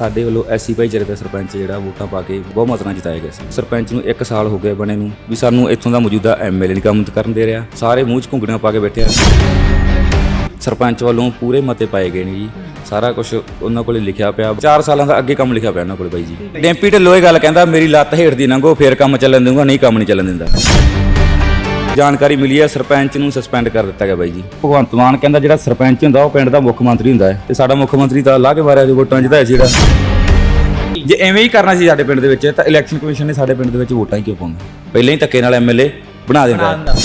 ਸਾਡੇ ਵੱਲੋਂ ਐਸੀ ਭਾਈਚਾਰੇ ਦਾ ਸਰਪੰਚ ਜਿਹੜਾ ਵੋਟਾਂ ਪਾ ਕੇ ਬਹੁਮਤ ਨਾਲ ਜਿਤਾਇਆ ਗਿਆ ਸੀ। ਸਰਪੰਚ ਨੂੰ 1 ਸਾਲ ਹੋ ਗਿਆ ਬਣੇ ਨੂੰ ਵੀ ਸਾਨੂੰ ਇੱਥੋਂ ਦਾ ਮੌਜੂਦਾ ਐਮਐਲਏ ਨਹੀਂ ਕੰਮ ਕਰਨ ਦੇ ਰਿਹਾ। ਸਾਰੇ ਮੂੰਹ 'ਚ ਘੁੰਗਣੀਆਂ ਪਾ ਕੇ ਬੈਠੇ ਆ। ਸਰਪੰਚ ਵੱਲੋਂ ਪੂਰੇ ਮਤੇ ਪਾਏ ਗਏ ਨੇ ਜੀ। ਸਾਰਾ ਕੁਝ ਉਹਨਾਂ ਕੋਲੇ ਲਿਖਿਆ ਪਿਆ। 4 ਸਾਲਾਂ ਦਾ ਅੱਗੇ ਕੰਮ ਲਿਖਿਆ ਪਿਆ ਉਹਨਾਂ ਕੋਲੇ ਬਾਈ ਜੀ। ਡੈਂਪੀ ਢਿੱਲੋਂ ਇਹ ਗੱਲ ਕਹਿੰਦਾ, ਮੇਰੀ ਲੱਤ ਹੇਠ ਦੀ ਲੰਘੋ ਫੇਰ ਕੰਮ ਚੱਲਣ ਦੂੰਗਾ ਨਹੀਂ ਕੰਮ ਨਹੀਂ ਚੱਲਣ ਦਿੰਦਾ। ਜਾਣਕਾਰੀ ਮਿਲੀ ਹੈ ਸਰਪੰਚ ਨੂੰ ਸਸਪੈਂਡ ਕਰ ਦਿੱਤਾ ਗਿਆ ਬਾਈ ਜੀ। ਭਗਵੰਤ ਮਾਨ ਕਹਿੰਦਾ ਜਿਹੜਾ ਸਰਪੰਚ ਹੁੰਦਾ ਉਹ ਪਿੰਡ ਦਾ ਮੁੱਖ ਮੰਤਰੀ ਹੁੰਦਾ ਹੈ। ਤੇ ਸਾਡਾ ਮੁੱਖ ਮੰਤਰੀ ਤਾਂ ਲਾ ਕੇ ਮਾਰਿਆ ਜੋ ਵੋਟਾਂ ਜਿੱਤਾ ਜਿਹੜਾ ਜੇ ਐਵੇਂ ਹੀ ਕਰਨਾ ਸੀ ਸਾਡੇ ਪਿੰਡ ਦੇ ਵਿੱਚ ਤਾਂ ਇਲੈਕਸ਼ਨ ਕਮਿਸ਼ਨ ਨੇ ਸਾਡੇ ਪਿੰਡ ਦੇ ਵਿੱਚ ਵੋਟਾਂ ਹੀ ਕਿਉਂ ਪਾਉਂਦਾ ਪਹਿਲਾਂ ਹੀ ਧੱਕੇ ਨਾਲ ਐਮਐਲਏ ਬਣਾ ਦਿੰਦਾ।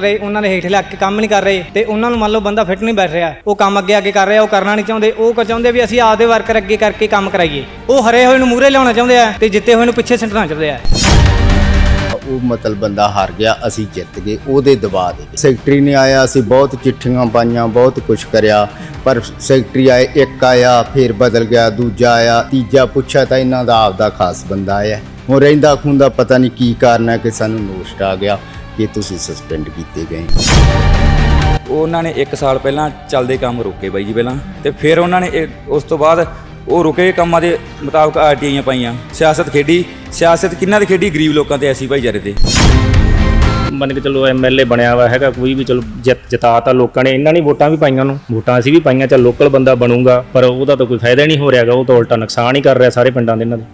ਰਹੇ ਉਹਨਾਂ ਦੇ ਹੇਠ ਲੱਗ ਕੇ ਕੰਮ ਨਹੀਂ ਕਰ ਰਹੇ ਤੇ ਉਹਨਾਂ ਨੂੰ ਮੰਨ ਲਓ ਬੰਦਾ ਫਿੱਟ ਨਹੀਂ ਬੈਠ ਰਿਹਾ। ਉਹ ਕੰਮ ਅੱਗੇ ਅੱਗੇ ਕਰ ਰਿਹਾ ਉਹ ਕਰਨਾ ਨਹੀਂ ਚਾਹੁੰਦੇ। ਉਹ ਕ ਚਾਹੁੰਦੇ ਵੀ ਅਸੀਂ ਆਪਦੇ ਵਰਕਰ ਅੱਗੇ ਕਰਕੇ ਕੰਮ ਕਰਾਈਏ। ਉਹ ਹਰੇ ਹੋਏ ਨੂੰ ਮੂਹਰੇ ਲਿਆਉਣਾ ਚਾਹੁੰਦੇ ਆ ਤੇ ਜਿੱਤੇ ਹੋਏ ਨੂੰ ਪਿੱਛੇ ਸਿੱਟਣਾ ਚਾਹੁੰਦੇ ਆ। ਉਹ ਮਤਲਬ ਬੰਦਾ ਹਾਰ ਗਿਆ, ਅਸੀਂ ਜਿੱਤ ਗਏ, ਉਹਦੇ ਦਬਾਅ ਦੇ ਸੈਕਟਰੀ ਨੇ ਆਇਆ, ਅਸੀਂ ਬਹੁਤ ਚਿੱਠੀਆਂ ਪਾਈਆਂ, ਬਹੁਤ ਕੁਝ ਕਰਿਆ, ਪਰ ਸੈਕਟਰੀ ਆਏ, ਇੱਕ ਆਇਆ, ਫਿਰ ਬਦਲ ਗਿਆ, ਦੂਜਾ ਆਇਆ, ਤੀਜਾ ਪੁੱਛਿਆ ਤਾਂ ਇਹਨਾਂ ਦਾ ਆਪਦਾ ਖਾਸ ਬੰਦਾ ਆਇਆ। ਹੁਣ ਰਹਿੰਦਾ ਖੁੰਦਾ ਪਤਾ ਨਹੀਂ ਕੀ ਕਾਰਨ ਹੈ ਕਿ ਸਾਨੂੰ ਨੋਸਟ ਆ ਗਿਆ ਕਿ ਤੁਸੀਂ ਸਸਪੈਂਡ ਕੀਤੇ ਗਏ। ਉਹਨਾਂ ਨੇ 1 ਸਾਲ ਪਹਿਲਾਂ ਚੱਲਦੇ ਕੰਮ ਰੋਕੇ ਬਾਈ ਜੀ ਪਹਿਲਾਂ, ਤੇ ਫਿਰ ਉਹਨਾਂ ਨੇ ਉਸ ਤੋਂ ਬਾਅਦ ਉਹ ਰੁਕੇ ਕੰਮਾਂ ਦੇ ਮੁਤਾਬਕ ਆਰਟੀਆਈਆਂ ਪਾਈਆਂ। ਸਿਆਸਤ ਖੇਡੀ। ਸਿਆਸਤ ਕਿੰਨਾਂ ਦੀ ਖੇਡੀ? ਗਰੀਬ ਲੋਕਾਂ ਤੇ ਐਸੀ ਭਾਈਚਾਰੇ ਤੇ। ਮੰਨ ਕੇ ਚਲੋ ਐਮਐਲਏ ਬਣਿਆ ਵਾ ਹੈਗਾ ਕੋਈ ਵੀ ਚਲੋ ਜਿੱਤ ਜਿਤਾ ਤਾਂ ਲੋਕਾਂ ਨੇ ਇਹਨਾਂ ਨੇ ਵੋਟਾਂ ਵੀ ਪਾਈਆਂ ਨੂੰ ਵੋਟਾਂ ਅਸੀਂ ਵੀ ਪਾਈਆਂ ਚੱਲ ਲੋਕਲ ਬੰਦਾ ਬਣੂਗਾ ਪਰ ਉਹਦਾ ਤਾਂ ਕੋਈ ਫਾਇਦਾ ਨਹੀਂ ਹੋ ਰਿਹਾਗਾ ਉਹ ਤਾਂ ਉਲਟਾ ਨੁਕਸਾਨ ਹੀ ਕਰ ਰਿਹਾ ਸਾਰੇ ਪਿੰਡਾਂ ਦੇ ਇਹਨਾਂ ਦੇ।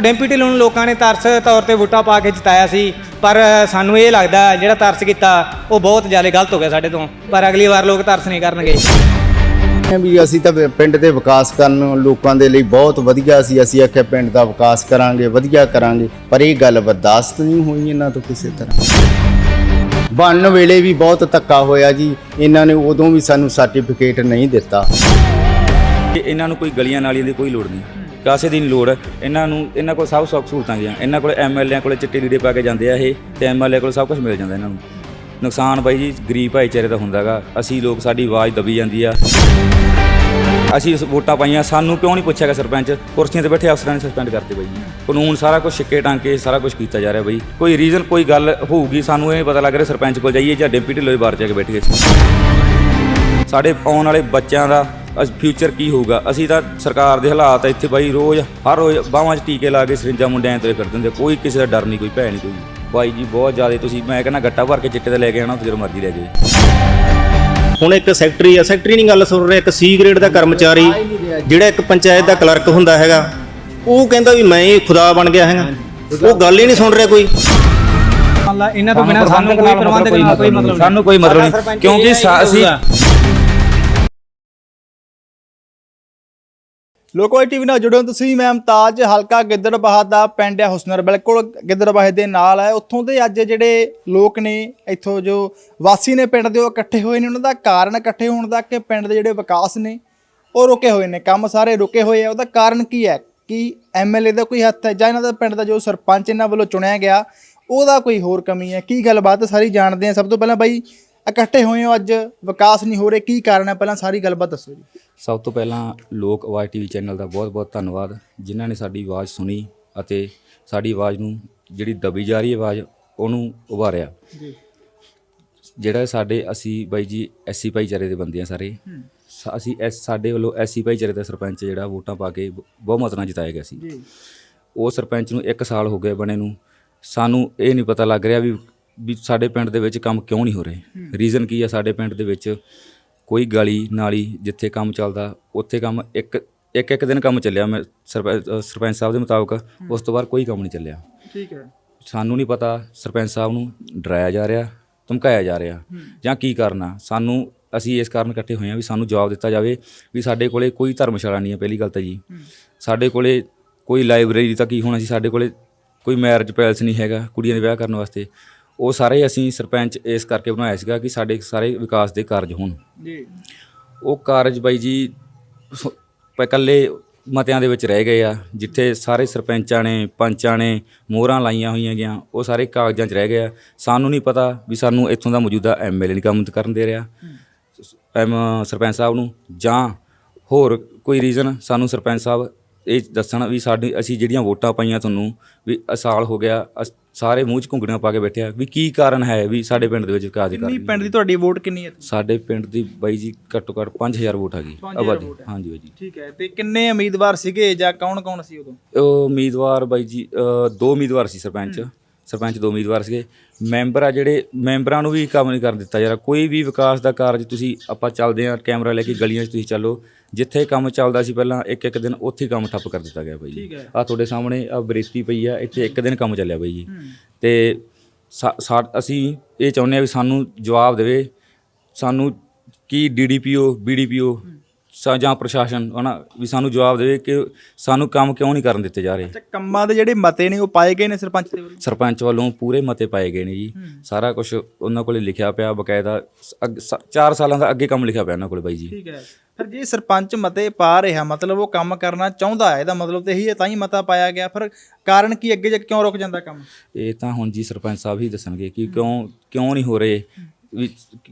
ਡੈਂਪੀ ਢਿੱਲੋਂ ਨੂੰ ਲੋਕਾਂ ਨੇ ਤਰਸ ਤੌਰ ਤੇ ਵੋਟਾਂ ਪਾ ਕੇ ਜਿਤਾਇਆ ਸੀ ਪਰ ਸਾਨੂੰ ਇਹ ਲੱਗਦਾ ਜਿਹੜਾ ਤਰਸ ਕੀਤਾ ਉਹ ਬਹੁਤ ਜ਼ਿਆਦਾ ਗਲਤ ਹੋ ਗਿਆ ਸਾਡੇ ਤੋਂ। ਪਰ ਅਗਲੀ ਵਾਰ ਲੋਕ ਤਰਸ ਨਹੀਂ ਕਰਨਗੇ। ਵੀ ਅਸੀਂ ਤਾਂ ਪਿੰਡ ਦੇ ਵਿਕਾਸ ਕਰਨ ਲੋਕਾਂ ਦੇ ਲਈ ਬਹੁਤ ਵਧੀਆ ਸੀ। ਅਸੀਂ ਆਖਿਆ ਪਿੰਡ ਦਾ ਵਿਕਾਸ ਕਰਾਂਗੇ, ਵਧੀਆ ਕਰਾਂਗੇ, ਪਰ ਇਹ ਗੱਲ ਬਰਦਾਸ਼ਤ ਨਹੀਂ ਹੋਈ ਇਹਨਾਂ ਤੋਂ ਕਿਸੇ ਤਰ੍ਹਾਂ। ਬਣਨ ਵੇਲੇ ਵੀ ਬਹੁਤ ਧੱਕਾ ਹੋਇਆ ਜੀ। ਇਹਨਾਂ ਨੇ ਉਦੋਂ ਵੀ ਸਾਨੂੰ ਸਰਟੀਫਿਕੇਟ ਨਹੀਂ ਦਿੱਤਾ। ਤੇ ਇਹਨਾਂ ਨੂੰ ਕੋਈ ਗਲੀਆਂ ਨਾਲੀਆਂ ਦੀ ਕੋਈ ਲੋੜ ਨਹੀਂ। ਕਾਸੇ ਦੀ ਨਹੀਂ ਲੋੜ। ਇਹਨਾਂ ਨੂੰ ਇਹਨਾਂ ਕੋਲ ਸਭ ਸੁੱਖ ਸਹੂਲਤਾਂ ਗਿਆ ਇਹਨਾਂ ਕੋਲ ਐਮਐਲਏ ਕੋਲ ਚਿੱਟੇ ਲੀੜੇ ਪਾ ਕੇ ਜਾਂਦੇ ਆ ਇਹ, ਤੇ ਐਮਐਲਏ ਕੋਲ ਸਭ ਕੁਝ ਮਿਲ ਜਾਂਦਾ ਇਹਨਾਂ ਨੂੰ। ਨੁਕਸਾਨ ਬਾਈ ਜੀ, ਗਰੀਬ ਭਾਈਚਾਰੇ ਦਾ ਹੁੰਦਾਗਾ ਅਸੀਂ ਲੋਕ ਸਾਡੀ ਆਵਾਜ਼ ਦਬੀ ਜਾਂਦੀ ਆ। ਅਸੀਂ ਇਸ ਵੋਟਾਂ ਪਾਈਆਂ, ਸਾਨੂੰ ਕਿਉਂ ਨਹੀਂ ਪੁੱਛਿਆਗਾ ਸਰਪੰਚ? ਕੁਰਸੀਆਂ ਤੇ ਬੈਠੇ ਅਫਸਰਾਂ ਨੇ ਸਸਪੈਂਡ ਕਰਤੇ ਬਾਈ ਕਾਨੂੰਨ ਸਾਰਾ ਕੁਝ ਛਿੱਕੇ ਟਾਂਕੇ, ਸਾਰਾ ਕੁਝ ਕੀਤਾ ਜਾ ਰਿਹਾ ਬਾਈ। ਕੋਈ ਰੀਜ਼ਨ ਕੋਈ ਗੱਲ ਹੋਊਗੀ, ਸਾਨੂੰ ਇਹ ਨਹੀਂ ਪਤਾ ਲੱਗ ਰਿਹਾ ਸਰਪੰਚ ਕੋਲ ਜਾਈਏ ਜਾਂ ਡਿਪਟੀ ਢਿੱਲੋਂ ਬਾਹਰ ਜਾ ਕੇ ਬੈਠੀਏ। ਸਾਡੇ ਆਉਣ ਵਾਲੇ ਬੱਚਿਆਂ ਦਾ ਫਿਊਚਰ ਕੀ ਹੋਊਗਾ? ਅਸੀਂ ਤਾਂ ਸਰਕਾਰ ਦੇ ਹਾਲਾਤ ਇੱਥੇ ਬਾਈ, ਰੋਜ਼, ਹਰ ਰੋਜ਼ ਬਾਹਾਂ 'ਚ ਟੀਕੇ ਲਾ ਕੇ ਸਰਿੰਜਾਂ ਮੁੰਡਿਆਂ ਤੇ ਕਰ ਦਿੰਦੇ ਕੋਈ ਕਿਸੇ ਦਾ ਡਰ ਨਹੀਂ, ਕੋਈ ਭੈ ਨਹੀਂ, ਕੋਈ ਬਾਈ ਜੀ ਬਹੁਤ ਜ਼ਿਆਦਾ ਤੁਸੀਂ ਮੈਂ ਕਹਿੰਦਾ ਗੱਟਾ ਭਰ ਕੇ ਚਿੱਟੇ ਤੇ ਲੈ ਕੇ ਆਣਾ ਜਦੋਂ ਮਰਜ਼ੀ ਲੈ ਜਾਓ ਹੁਣ ਇੱਕ ਸੈਕਟਰੀ ਆ ਸੈਕਟਰੀ ਨਹੀਂ ਗੱਲ ਸੁਣ ਰਿਹਾ ਇੱਕ ਸੀ ਗ੍ਰੇਡ ਦਾ ਕਰਮਚਾਰੀ ਜਿਹੜਾ ਇੱਕ ਪੰਚਾਇਤ ਦਾ ਕਲਰਕ ਹੁੰਦਾ ਹੈਗਾ ਉਹ ਕਹਿੰਦਾ ਵੀ ਮੈਂ ਹੀ ਖੁਦਾ ਬਣ ਗਿਆ ਹੈਗਾ। ਉਹ ਗੱਲ ਹੀ ਨਹੀਂ ਸੁਣ ਰਿਹਾ ਕੋਈ। ਮੰਨ ਲਾ ਇਹਨਾਂ ਤੋਂ ਬਿਨਾਂ ਸਾਨੂੰ ਕੋਈ ਪ੍ਰਬੰਧਕ ਨਾਲ ਕੋਈ ਮਤਲਬ ਨਹੀਂ। ਸਾਨੂੰ ਕੋਈ ਮਤਲਬ ਨਹੀਂ। ਕਿਉਂਕਿ ਅਸੀਂ ਲੋਕਵਾਈ ਟੀਵੀ ਨਾਲ ਜੁੜੋ ਤੁਸੀਂ, ਮੈਂ ਮੁਮਤਾਜ ਹਲਕਾ ਗਿੱਦੜਬਾਹਾ ਦਾ ਪਿੰਡ ਹੈ ਹੁਸਨਰ, ਬਿਲਕੁਲ ਗਿੱਦੜਬਾਹੇ ਦੇ ਨਾਲ ਹੈ। ਉੱਥੋਂ ਦੇ ਅੱਜ ਜਿਹੜੇ ਲੋਕ ਨੇ, ਇੱਥੋਂ ਜੋ ਵਾਸੀ ਨੇ ਪਿੰਡ ਦੇ, ਉਹ ਇਕੱਠੇ ਹੋਏ ਨੇ। ਉਹਨਾਂ ਦਾ ਕਾਰਨ ਇਕੱਠੇ ਹੋਣ ਦਾ ਕਿ ਪਿੰਡ ਦੇ ਜਿਹੜੇ ਵਿਕਾਸ ਨੇ, ਉਹ ਰੁਕੇ ਹੋਏ ਨੇ। ਕੰਮ ਸਾਰੇ ਰੁਕੇ ਹੋਏ ਆ। ਉਹਦਾ ਕਾਰਨ ਕੀ ਹੈ? ਕਿ ਐਮਐਲਏ ਦਾ ਕੋਈ ਹੱਥ ਹੈ? ਜਾਂ ਇਹਨਾਂ ਦਾ ਪਿੰਡ ਦਾ ਜੋ ਸਰਪੰਚ ਇਹਨਾਂ ਵੱਲੋਂ ਚੁਣਿਆ ਗਿਆ, ਉਹਦਾ ਕੋਈ ਹੋਰ ਕਮੀ ਹੈ? ਕੀ ਗੱਲਬਾਤ ਸਾਰੀ ਜਾਣਦੇ ਆ ਸਭ ਤੋਂ ਪਹਿਲਾਂ ਬਾਈ ਇਕੱਠੇ ਹੋਏ ਹੋ ਅੱਜ ਵਿਕਾਸ ਨਹੀਂ ਹੋ ਰਿਹਾ ਕੀ ਕਾਰਨ ਹੈ? ਪਹਿਲਾਂ ਸਾਰੀ ਗੱਲਬਾਤ ਦੱਸੋ ਜੀ। ਸਭ ਤੋਂ ਪਹਿਲਾਂ ਲੋਕ ਆਵਾਜ਼ ਟੀਵੀ ਚੈਨਲ ਦਾ ਬਹੁਤ-ਬਹੁਤ ਧੰਨਵਾਦ ਜਿਨ੍ਹਾਂ ਨੇ ਸਾਡੀ ਆਵਾਜ਼ ਸੁਣੀ ਅਤੇ ਸਾਡੀ ਆਵਾਜ਼ ਨੂੰ ਜਿਹੜੀ ਦਬੀ ਜਾ ਰਹੀ ਆਵਾਜ਼ ਉਹਨੂੰ ਉਭਾਰਿਆ। ਜੀ। ਜਿਹੜਾ ਸਾਡੇ ਅਸੀਂ ਬਾਈ ਜੀ ਐਸੀ ਭਾਈਚਾਰੇ ਦੇ ਬੰਦੇ ਆ ਸਾਰੇ। ਸ- ਅਸੀਂ ਐਸ ਸਾਡੇ ਵੱਲੋਂ ਐਸੀ ਭਾਈਚਾਰੇ ਦਾ ਸਰਪੰਚ ਜਿਹੜਾ ਵੋਟਾਂ ਪਾ ਕੇ ਬ- ਬਹੁਮਤ ਨਾਲ ਜਿਤਾਇਆ ਗਿਆ ਸੀ। ਜੀ। ਉਹ ਸਰਪੰਚ ਨੂੰ 1 ਸਾਲ ਹੋ ਗਏ ਬਣੇ ਨੂੰ। ਸਾਨੂੰ ਇਹ ਨਹੀਂ ਪਤਾ ਲੱਗ ਰਿਹਾ ਵੀ ਵੀ ਸਾਡੇ ਪਿੰਡ ਦੇ ਵਿੱਚ ਕੰਮ ਕਿਉਂ ਨਹੀਂ ਹੋ ਰਹੇ? ਰੀਜ਼ਨ ਕੀ ਆ ਸਾਡੇ ਪਿੰਡ ਦੇ ਵਿੱਚ? ਕੋਈ ਗਲੀ ਨਾਲੀ ਜਿੱਥੇ ਕੰਮ ਚੱਲਦਾ ਉੱਥੇ ਕੰਮ ਇੱਕ ਇੱਕ ਇੱਕ ਦਿਨ ਕੰਮ ਚੱਲਿਆ ਮੈਂ ਸਰਪੰਚ ਸਾਹਿਬ ਦੇ ਮੁਤਾਬਕ ਉਸ ਤੋਂ ਬਾਅਦ ਕੋਈ ਕੰਮ ਨਹੀਂ ਚੱਲਿਆ। ਠੀਕ ਹੈ। ਸਾਨੂੰ ਨਹੀਂ ਪਤਾ ਸਰਪੰਚ ਸਾਹਿਬ ਨੂੰ ਡਰਾਇਆ ਜਾ ਰਿਹਾ ਧਮਕਾਇਆ ਜਾ ਰਿਹਾ ਜਾਂ ਕੀ ਕਰਨਾ। ਸਾਨੂੰ ਅਸੀਂ ਇਸ ਕਾਰਨ ਇਕੱਠੇ ਹੋਏ ਹਾਂ ਵੀ ਸਾਨੂੰ ਜਵਾਬ ਦਿੱਤਾ ਜਾਵੇ ਵੀ ਸਾਡੇ ਕੋਲੇ ਕੋਈ ਧਰਮਸ਼ਾਲਾ ਨਹੀਂ ਹੈ ਪਹਿਲੀ ਗੱਲ ਤਾਂ ਜੀ। ਸਾਡੇ ਕੋਲੇ ਕੋਈ ਲਾਇਬ੍ਰੇਰੀ ਤਾਂ ਕੀ ਹੋਣਾ ਸੀ ਸਾਡੇ ਕੋਲੇ ਕੋਈ ਮੈਰਿਜ ਪੈਲਸ ਨਹੀਂ ਹੈਗਾ ਕੁੜੀਆਂ ਦੇ ਵਿਆਹ ਕਰਨ ਵਾਸਤੇ। ਉਹ ਸਾਰੇ ਅਸੀਂ ਸਰਪੰਚ ਇਸ ਕਰਕੇ ਬਣਾਇਆ ਸੀਗਾ ਕਿ ਸਾਡੇ ਸਾਰੇ ਵਿਕਾਸ ਦੇ ਕਾਰਜ ਹੋਣ। ਜੀ। ਉਹ ਕਾਰਜ ਬਾਈ ਜੀ ਇਕੱਲੇ ਮਤਿਆਂ ਦੇ ਵਿੱਚ ਰਹਿ ਗਏ ਆ ਜਿੱਥੇ ਸਾਰੇ ਸਰਪੰਚਾਂ ਨੇ ਪੰਚਾਂ ਨੇ ਮੋਹਰਾਂ ਲਾਈਆਂ ਹੋਈਆਂ ਗਿਆ ਉਹ ਸਾਰੇ ਕਾਗਜ਼ਾਂ 'ਚ ਰਹਿ ਗਏ ਆ। ਸਾਨੂੰ ਨਹੀਂ ਪਤਾ ਵੀ ਸਾਨੂੰ ਇੱਥੋਂ ਦਾ ਮੌਜੂਦਾ ਐਮਐਲਏ ਨਹੀਂ ਕੰਮ ਕਰਨ ਦੇ ਰਿਹਾ। ਐਮ ਸਰਪੰਚ ਸਾਹਿਬ ਨੂੰ ਜਾਂ ਹੋਰ ਕੋਈ ਰੀਜ਼ਨ ਸਾਨੂੰ ਸਰਪੰਚ ਸਾਹਿਬ ਇਹ ਦੱਸਣ ਵੀ ਸਾਡੀ ਅਸੀਂ ਜਿਹੜੀਆਂ ਵੋਟਾਂ ਪਾਈਆਂ ਤੁਹਾਨੂੰ ਵੀ ਅ ਸਾਲ ਹੋ ਗਿਆ ਸਾਰੇ ਮੂੰਹ 'ਚ ਘੁੰਗੜੀਆਂ ਪਾ ਕੇ ਬੈਠੇ ਆ ਵੀ ਕੀ ਕਾਰਨ ਹੈ ਵੀ ਸਾਡੇ ਪਿੰਡ ਦੇ ਵਿੱਚ ਵਿਕਾਸ ਦੇ ਕਿੰਨੀ ਪਿੰਡ ਦੀ ਤੁਹਾਡੀ ਵੋਟ ਕਿੰਨੀ ਹੈ? ਸਾਡੇ ਪਿੰਡ ਦੀ ਬਾਈ ਜੀ ਘੱਟੋ ਘੱਟ 5000 ਵੋਟ ਹੈਗੀ ਆਬਾਦੀ। ਹਾਂਜੀ ਬਾਈ ਜੀ। ਠੀਕ ਹੈ ਤੇ ਕਿੰਨੇ ਉਮੀਦਵਾਰ ਸੀਗੇ ਜਾਂ ਕੌਣ ਕੌਣ ਸੀ ਉਦੋਂ? ਉਹ ਉਮੀਦਵਾਰ ਬਾਈ ਜੀ ਦੋ ਉਮੀਦਵਾਰ ਸੀ ਸਰਪੰਚ। ਸਰਪੰਚ ਦੋ ਉਮੀਦਵਾਰ ਸੀਗੇ। ਮੈਂਬਰ ਆ ਜਿਹੜੇ ਮੈਂਬਰਾਂ ਨੂੰ ਵੀ ਕੰਮ ਨਹੀਂ ਕਰਨ ਦਿੱਤਾ ਯਾਰ। ਕੋਈ ਵੀ ਵਿਕਾਸ ਦਾ ਕਾਰਜ ਤੁਸੀਂ ਆਪਾਂ ਚੱਲਦੇ ਆ ਕੈਮਰਾ ਲੈ ਕੇ ਗਲੀਆਂ 'ਚ ਤੁਸੀਂ ਚੱਲੋ। ਜਿੱਥੇ ਕੰਮ ਚੱਲਦਾ ਸੀ ਪਹਿਲਾਂ ਇੱਕ ਇੱਕ ਦਿਨ ਉੱਥੇ ਹੀ ਕੰਮ ਠੱਪ ਕਰ ਦਿੱਤਾ ਗਿਆ ਬਾਈ ਜੀ। ਆ ਤੁਹਾਡੇ ਸਾਹਮਣੇ ਆ ਬਰੇਤੀ ਪਈ ਆ ਇੱਥੇ ਇੱਕ ਦਿਨ ਕੰਮ ਚੱਲਿਆ ਬਾਈ ਜੀ। ਤੇ ਸਾ- ਸਾ- ਅਸੀਂ ਇਹ ਚਾਹੁੰਦੇ ਆ ਵੀ ਸਾਨੂੰ ਜਵਾਬ ਦੇਵੇ। ਸਾਨੂੰ ਕੀ ਡੀਡੀਪੀਓ ਬੀਡੀਪੀਓ ਸਾ ਜਾਂ ਪ੍ਰਸ਼ਾਸਨ ਹਨਾ ਵੀ ਸਾਨੂੰ ਜਵਾਬ ਦੇਵੇ ਕਿ ਸਾਨੂੰ ਕੰਮ ਕਿਉਂ ਨਹੀਂ ਕਰਨ ਦਿੱਤੇ ਜਾ ਰਹੇ। ਅੱਛਾ ਕੰਮਾਂ ਦੇ ਜਿਹੜੇ ਮਤੇ ਨੇ ਉਹ ਪਾਏ ਗਏ ਨੇ ਸਰਪੰਚ ਦੇ ਵੱਲੋਂ? ਸਰਪੰਚ ਵੱਲੋਂ ਪੂਰੇ ਮਤੇ ਪਾਏ ਗਏ ਨੇ ਜੀ। ਸਾਰਾ ਕੁਝ ਉਹਨਾਂ ਕੋਲੇ ਲਿਖਿਆ ਪਿਆ ਬਕਾਇਦਾ 4 ਸਾਲਾਂ ਦਾ ਅੱਗੇ ਕੰਮ ਲਿਖਿਆ ਪਿਆ ਉਹਨਾਂ ਕੋਲੇ ਬਾਈ ਜੀ। ਠੀਕ ਹੈ। ਫਿਰ ਜੇ ਸਰਪੰਚ ਮਤੇ ਪਾ ਰਿਹਾ ਮਤਲਬ ਉਹ ਕੰਮ ਕਰਨਾ ਚਾਹੁੰਦਾ ਹੈ ਇਹਦਾ ਮਤਲਬ ਤੇ ਇਹੀ ਹੈ ਤਾਂ ਹੀ ਮਤਾ ਪਾਇਆ ਗਿਆ। ਫਿਰ ਕਾਰਨ ਕੀ ਅੱਗੇ ਜਾ ਕੇ ਕਿਉਂ ਰੁਕ ਜਾਂਦਾ ਕੰਮ? ਇਹ ਤਾਂ ਹੁਣ ਜੀ ਸਰਪੰਚ ਸਾਹਿਬ ਹੀ ਦੱਸਣਗੇ ਕਿ ਕਿਉਂ ਕਿਉਂ ਨਹੀਂ ਹੋ ਰਹੇ। ਵੀ